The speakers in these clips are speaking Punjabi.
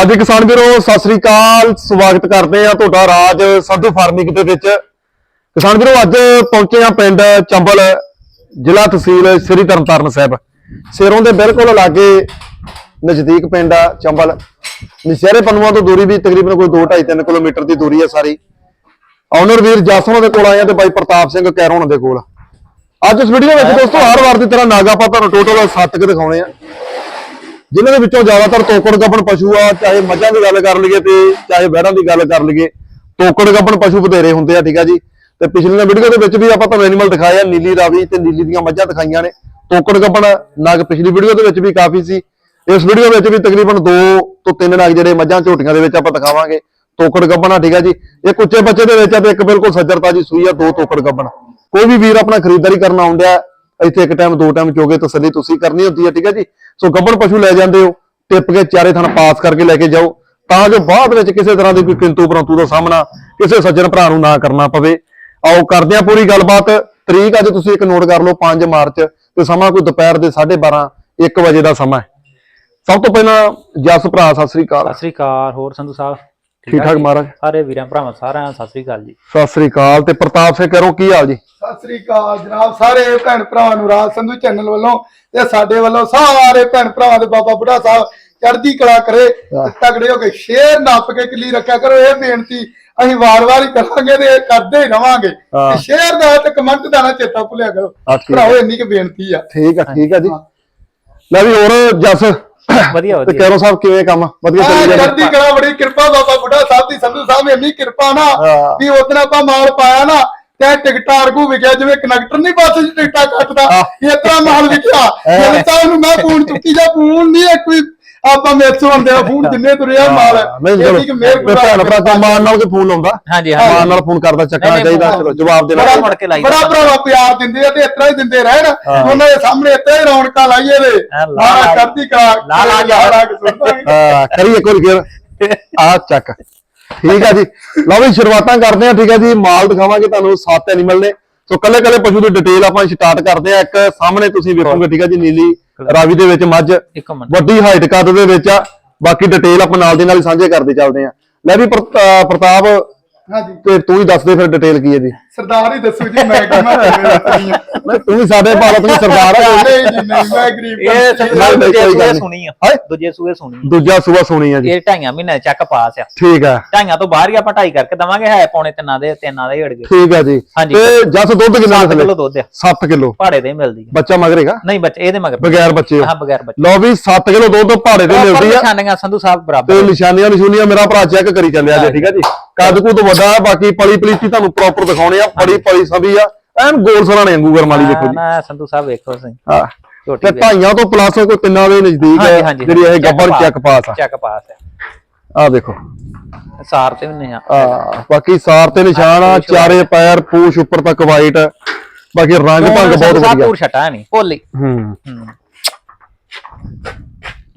ਅੱਜ ਕਿਸਾਨ ਵੀਰੋ ਸਤਿ ਸ੍ਰੀ ਅਕਾਲ। ਸਵਾਗਤ ਕਰਦੇ ਆ ਤੁਹਾਡਾ ਰਾਜ ਸੰਧੂ ਫਾਰਮਿੰਗ ਦੇ ਵਿੱਚ। ਕਿਸਾਨ ਵੀਰੋ ਅੱਜ ਪਹੁੰਚੇ ਆ ਪਿੰਡ ਚੰਬਲ ਜ਼ਿਲ੍ਹਾ ਤਹਿਸੀਲ ਸ੍ਰੀ ਤਰਨਤਾਰਨ ਸਾਹਿਬ। ਸਿਰੋਂ ਦੇ ਬਿਲਕੁਲ ਲਾਗੇ ਨਜ਼ਦੀਕ ਪਿੰਡ ਆ ਚੰਬਲ। ਨਸ਼ਹਿਰੇ ਪਨੂਆਂ ਤੋਂ ਦੂਰੀ ਵੀ ਤਕਰੀਬਨ ਕੋਈ 2.5 3 ਕਿਲੋਮੀਟਰ ਦੀ ਦੂਰੀ ਹੈ ਸਾਰੀ। ਆਨਰ ਵੀਰ ਜਸੋਂ ਦੇ ਕੋਲ ਆਏ ਆ ਤੇ ਬਾਈ ਪ੍ਰਤਾਪ ਸਿੰਘ ਕੈਰੋਂ ਦੇ ਕੋਲ। ਅੱਜ ਇਸ ਵੀਡੀਓ ਵਿੱਚ ਦੋਸਤੋ ਹਰ ਵਾਰ ਦੀ ਤਰ੍ਹਾਂ ਨਾਗਾ ਆਪਾਂ ਤੁਹਾਨੂੰ ਟੋਟਲ 7 ਕੁ ਦਿਖਾਉਣੇ ਆ। ਜਿਨ੍ਹਾਂ ਦੇ ਵਿੱਚੋਂ ਜ਼ਿਆਦਾਤਰ ਤੋਕੜ ਗੱਭਣ ਪਸ਼ੂ ਆ, ਚਾਹੇ ਮੱਝਾਂ ਦੀ ਗੱਲ ਕਰ ਲਈਏ ਤੇ ਚਾਹੇ ਬਹਿਰਾਂ ਦੀ ਗੱਲ ਕਰ ਲਈਏ, ਤੋਕੜ ਗੱਭਣ ਪਸ਼ੂ ਬਥੇਰੇ ਹੁੰਦੇ ਆ, ਠੀਕ ਆ ਜੀ। ਤੇ ਪਿਛਲੀਆਂ ਵੀਡੀਓ ਦੇ ਵਿੱਚ ਵੀ ਆਪਾਂ ਤੁਹਾਨੂੰ ਐਨੀਮਲ ਦਿਖਾਏ ਨੀਲੀ ਰਾਵੀ ਤੇ ਨੀਲੀ ਦੀਆਂ ਮੱਝਾਂ ਦਿਖਾਈਆਂ ਨੇ। ਤੋਕੜ ਗੱਭਣ ਨਗ ਪਿਛਲੀ ਵੀਡੀਓ ਦੇ ਵਿੱਚ ਵੀ ਕਾਫੀ ਸੀ। ਇਸ ਵੀਡੀਓ ਵਿੱਚ ਵੀ ਤਕਰੀਬਨ 2 ਤੋਂ 3 ਨਗ ਜਿਹੜੇ ਮੱਝਾਂ ਝੋਟੀਆਂ ਦੇ ਵਿੱਚ ਆਪਾਂ ਦਿਖਾਵਾਂਗੇ। ਤੋਕੜ ਗੱਭਣ ਆ, ਠੀਕ ਆ ਜੀ। ਇੱਕ ਉੱਚੇ ਬੱਚੇ ਦੇ ਵਿੱਚ ਆ ਤੇ ਇੱਕ ਬਿਲਕੁਲ ਸੱਜਰਤਾ ਜੀ ਸੂਈ ਆ, ਦੋ ਤੋਕੜ ਗੱਭਣ। ਕੋਈ ਵੀ ਵੀਰ ਆਪਣਾ ਖਰੀਦਦਾਰੀ ਕਰਨ ਆਉਂਦਿਆ ਇੱਥੇ ਇੱਕ ਟਾਈਮ ਦੋ ਟਾਈਮ ਚੋਗੇ ਤਸੱਲੀ ਤੁਸੀਂ ਕਰਨੀ ਹੁੰਦੀ ਹੈ ਠੀਕ ਹੈ ਜੀ? ਸੋ ਗੱਭਣ ਪਸ਼ੂ ਲੈ ਜਾਂਦੇ ਹੋ, ਟਿੱਪ ਕੇ ਚਾਰੇ ਥਣ ਪਾਸ ਕਰਕੇ ਲੈ ਕੇ ਜਾਓ, ਤਾਂ ਜੋ ਬਾਅਦ ਵਿੱਚ ਕਿਸੇ ਤਰ੍ਹਾਂ ਦੀ ਕੋਈ ਕਿੰਤੂ ਪਰੰਤੂ ਦਾ ਸਾਹਮਣਾ ਕਿਸੇ ਸੱਜਣ ਭਰਾ ਨੂੰ ਨਾ ਕਰਨਾ ਪਵੇ। ਆਓ ਕਰਦੇ ਹਾਂ ਪੂਰੀ ਗੱਲਬਾਤ। ਤਰੀਕ ਅੱਜ ਤੁਸੀਂ ਇੱਕ ਨੋਟ ਕਰ ਲਓ 5 ਮਾਰਚ, ਤੇ ਸਮਾਂ ਕੋਈ ਦੁਪਹਿਰ ਦੇ 12:30 1 ਵਜੇ ਦਾ ਸਮਾਂ ਹੈ। ਸਭ ਤੋਂ ਪਹਿਲਾਂ ਜਸ ਭਰਾ, ਸਤਿ ਸ੍ਰੀ ਅਕਾਲ। ਸਤਿ ਸ੍ਰੀ ਅਕਾਲ, ਹੋਰ ਸੰਧੂ ਸਾਹਿਬ? ਠੀਕ ਠਾਕ ਮਹਾਰਾਜ। ਸਾਰੇ ਵੀਰਾਂ ਭਰਾਵਾਂ ਸਾਰਿਆਂ ਨੂੰ ਸਤਿ ਸ੍ਰੀ ਅਕਾਲ ਜੀ। ਸਤਿ ਸ੍ਰੀ ਅਕਾਲ ਤੇ ਪ੍ਰਤਾਪ ਸਿੰਘ ਕਰੋ ਕੀ ਹਾਲ ਜੀ? ਸਤਿ ਸ੍ਰੀ ਅਕਾਲ ਜਨਾਬ ਸਾਰੇ ਭੈਣ ਭਰਾਵਾਂ ਨੂੰ ਰਾਜ ਸੰਧੂ ਚੈਨਲ ਵੱਲੋਂ ਤੇ ਸਾਡੇ ਵੱਲੋਂ ਸਾਰੇ ਭੈਣ ਭਰਾਵਾਂ ਦੇ ਬਾਬਾ ਬੁੱਢਾ ਸਾਹਿਬ ਚੜ੍ਹਦੀ ਕਲਾ ਕਰੇ ਤਗੜੇ ਹੋ ਕੇ ਸ਼ੇਰ ਨੱਪ ਕੇ ਕਿੱਲੀ ਰੱਖਿਆ ਕਰੋ ਇਹ ਬੇਨਤੀ ਅਸੀਂ ਵਾਰ-ਵਾਰ ਹੀ ਕਰਾਂਗੇ ਤੇ ਇਹ ਕਰਦੇ ਹੀ ਰਵਾਂਗੇ। ਤੇ ਸ਼ੇਰ ਦਾ ਤੇ ਕਮੈਂਟ ਦਾ ਨਾ ਚੇਤਾ ਭੁੱਲਿਆ ਕਰੋ। ਭਰਾਓ ਇੰਨੀ ਕੁ ਬੇਨਤੀ ਆ। ਠੀਕ ਆ ਠੀਕ ਆ ਜੀ। ਲੈ ਵੀ ਹੋਰ ਜਸ। ਵਧੀਆ ਤੇ ਵਧੀਆ। ਕੈਰੋ ਸਾਹਿਬ ਕਿਵੇਂ ਕੰਮ? ਵਧੀਆ ਆ ਚੱਲੀ ਜਾਂਦਾ। ਚੜ੍ਹਦੀ ਕਲਾ ਬੜੀ ਕਿਰਪਾ ਬਾਬਾ ਬੁੱਢਾ ਸਾਹਿਬ ਦੀ ਸੰਧੂ ਸਾਹਿਬ ਇੰਨੀ ਕਿਰਪਾ ਨਾ ਹਾਂ। ਵੀ ਉਤਨਾ ਆਪਾਂ ਮਾਲ ਪਾਇਆ ਨਾ ਤੇ ਟਿਕਟਾਂ ਅਰਗੂ ਵਿਕਿਆ ਜਿਵੇਂ ਕਨੈਕਟਰ ਨਹੀਂ ਬੱਸ 'ਚ ਟਿਕਟਾਂ ਕੱਟਦਾ ਇਸ ਤਰ੍ਹਾਂ ਮਾਲ ਵਿਕਿਆ। ਮੇਰੇ ਤਾਂ ਉਹਨੂੰ ਮੈਂ ਫੋਨ ਚੁੱਕੀ ਜਾ ਫੋਨ ਨਹੀਂ ਇੱਕ ਵੀ ਆਪਾਂ ਮੇਥੋਂ ਆਉਂਦੇ ਆ ਫੋਨ ਜਿੰਨੇ ਤੁਰਿਆ ਮਾਲ ਨਹੀਂ ਚਲੋ। ਕੁ ਤੇ ਭੈਣ ਭਰਾ ਤਾਂ ਮਾਨ ਨਾਲ ਕੇ ਫੋਨ ਲਾਉਂਦਾ। ਹਾਂਜੀ ਮਾਨ ਹਾਂਜੀ ਨਾਲ ਫੋਨ ਕਰਦਾ ਚੱਕਣਾ ਚਾਹੀਦਾ ਚਲੋ ਜਵਾਬ ਦੇਣਾ। ਬੜਾ। ਮੁੜ ਕੇ ਲਾਈ ਬੜਾ ਭਰਾਵਾ ਪਿਆਰ ਦਿੰਦੇ ਆ ਤੇ ਇਸ ਤਰ੍ਹਾਂ ਹੀ ਦਿੰਦੇ ਰਹਿਣ। ਉਹਨਾਂ ਦੇ ਸਾਹਮਣੇ ਤਰ੍ਹਾਂ ਹੀ ਰੌਣਕਾਂ ਲਾਈਏ ਵੇ। ਹਾਂ, ਲਾ ਆ ਲਾ। ਚੜ੍ਹਦੀ ਕਲਾ ਲਾ ਲਾ ਲਾ ਲਾ ਕੇ ਸੁਣਾਂਗੇ। ਹਾਂ ਕਰੀ ਇੱਕ ਵਾਰੀ ਫੇਰ। ਆ ਚੱਕ। ਠੀਕ ਆ ਜੀ। ਲਓ ਵੀ ਸ਼ੁਰੂਆਤਾਂ ਕਰਦੇ ਆ ਠੀਕ ਆ ਜੀ। ਮਾਲ ਦਿਖਾਵਾਂਗੇ ਤੁਹਾਨੂੰ ਸੱਤ ਐਨੀਮਲ ਨੇ। ਸੋ ਕੱਲੇ ਕੱਲੇ ਪਸ਼ੂ ਦੀ ਡਿਟੇਲ ਆਪਾਂ ਸਟਾਰਟ ਕਰਦੇ ਆ। ਇੱਕ ਸਾਹਮਣੇ ਤੁਸੀਂ ਵੇਖੋਗੇ ਠੀਕ ਆ ਜੀ ਨੀਲੀ ਰਾਵੀ ਦੇ ਵਿੱਚ ਮੱਝ ਇੱਕ ਮਿੰਟ। ਵੱਡੀ ਹਾਈਟ ਕੱਦ ਦੇ ਵਿੱਚ ਆ ਬਾਕੀ ਡਿਟੇਲ ਆਪਾਂ ਨਾਲ ਦੇ ਨਾਲ ਹੀ ਸਾਂਝੇ ਕਰਦੇ ਚੱਲਦੇ ਆ ਲੈ ਵੀ ਪ੍ਰਤਾਪ ਹਾਂਜੀ। ਤੇ ਤੂੰ ਹੀ ਦੱਸ ਦੇ ਫਿਰ ਡਿਟੇਲ ਕੀ ਹੈ ਜੀ ਸਰਦਾਰ ਹੀ ਦੱਸੋ ਜੀ ਮੈਂ ਕਿਹਨਾਂ ਨਹੀਂ ਨਹੀਂ ਤੂੰ ਵੀ ਸਾਡੇ ਭਾਰਤ ਵਿੱਚ ਸਰਦਾਰ ਆ ਨਹੀਂ ਜੀ ਨਹੀਂ ਮੈਂ ਗਰੀਬ ਇਹ ਨਹੀਂ, ਦੂਜੇ ਸੂਏ। ਸੁਣੀ ਆ। ਹਾਏ ਦੂਜੇ ਸੂਏ ਸੁਣੀ ਦੂਜਾ ਸੂਆ ਸੋਣੀ ਆ ਜੀ। ਇਹ ਢਾਈਆਂ ਮਹੀਨੇ ਚੱਕ ਪਾਸ ਆ। ਠੀਕ ਆ। ਢਾਈਆਂ ਤੋਂ ਬਾਹਰ ਹੀ ਆਪਾਂ ਢਾਈ ਕਰਕੇ ਦਵਾਂਗੇ ਹੈ ਪੌਣੇ ਤਿੰਨਾਂ ਦੇ ਤਿੰਨਾਂ ਦੇ ਹੀ ਅੜ ਗਏ। ਠੀਕ ਆ ਜੀ। ਤੇ ਜਸ ਦੁੱਧ ਕਿੰਨਾ 7 ਥੱਲੇ ਕਿਲੋ ਦੁੱਧ ਆ। 7 ਕਿਲੋ। ਪਹਾੜੇ ਤੇ ਹੀ ਮਿਲਦੀ ਆ। ਬੱਚਾ ਮਗਰੇਗਾ ਨਹੀਂ ਬੱਚੇ ਇਹਦੇ ਮਗਰ। ਬਗੈਰ ਬੱਚੇ ਹਾਂ। ਬਗੈਰ ਬੱਚੇ। ਲਓ ਵੀ 7 ਕਿਲੋ ਦੁੱਧ ਤੇ ਪਰ ਮਿਲਦੀ ਆ। ਨਿਸ਼ਾਨੀਆਂ ਸੰਧੂ ਸਾਹਿਬ ਤੇ ਬਰਾਬਰ ਨਿਸ਼ਾਨੀਆਂ ਨਿਸ਼ੂਨੀਆਂ ਮੇਰਾ ਭਰਾ ਚੈੱਕ ਕਰੀ ਚੱਲਿਆ ਜੀ ਠੀਕ ਆ ਜੀ। ਕੱਦ ਕੁੱਦ ਵੱਡਾ ਆ ਬਾਕੀ ਪਲੀ ਪਲੀਤੀ ਤੁਹਾਨੂੰ ਪ੍ਰੋਪਰ ਦਿਖਾਉਣੇ ਆ। ਬੜੀ ਪਲੀ ਸਭੀ ਆ। ਐਨ ਗੋਲ ਸਰਾਣੇ ਵਾਂਗੂ ਗਰਮ ਵਾਲੀ ਦੇਖੋ ਜੀ। ਨਾ ਸੰਧੂ ਸਾਹਿਬ ਵੇਖੋ ਸਹੀ ਹਾਂ। ਤੇ ਢਾਈਆਂ ਤੋਂ ਪਲੱਸ ਕੋਈ ਤਿੰਨਾਂ ਦੇ ਨਜ਼ਦੀਕ ਹੈ ਜਿਹੜੀ ਇਹ ਗੱਬਰ ਚੈੱਕ ਪਾਸ ਆ। ਚੱਕ ਪਾਸ ਆ। ਆ ਦੇਖੋ। ਸਾਰ ਤੇ ਵੀ ਨਹੀਂ ਆ। ਆ ਬਾਕੀ ਸਾਰ ਤੇ ਨਿਸ਼ਾਨ ਆ ਚਾਰੇ ਪੈਰ ਪੂਛ ਉੱਪਰ ਤੱਕ ਵਾਈਟ ਬਾਕੀ ਰੰਗ ਭੰਗ ਬਹੁਤ ਵਧੀਆ। ਪੂਰ ਛਟਾ ਨਹੀਂ ਭੋਲੀ। ਹੂੰ। ਹੂੰ।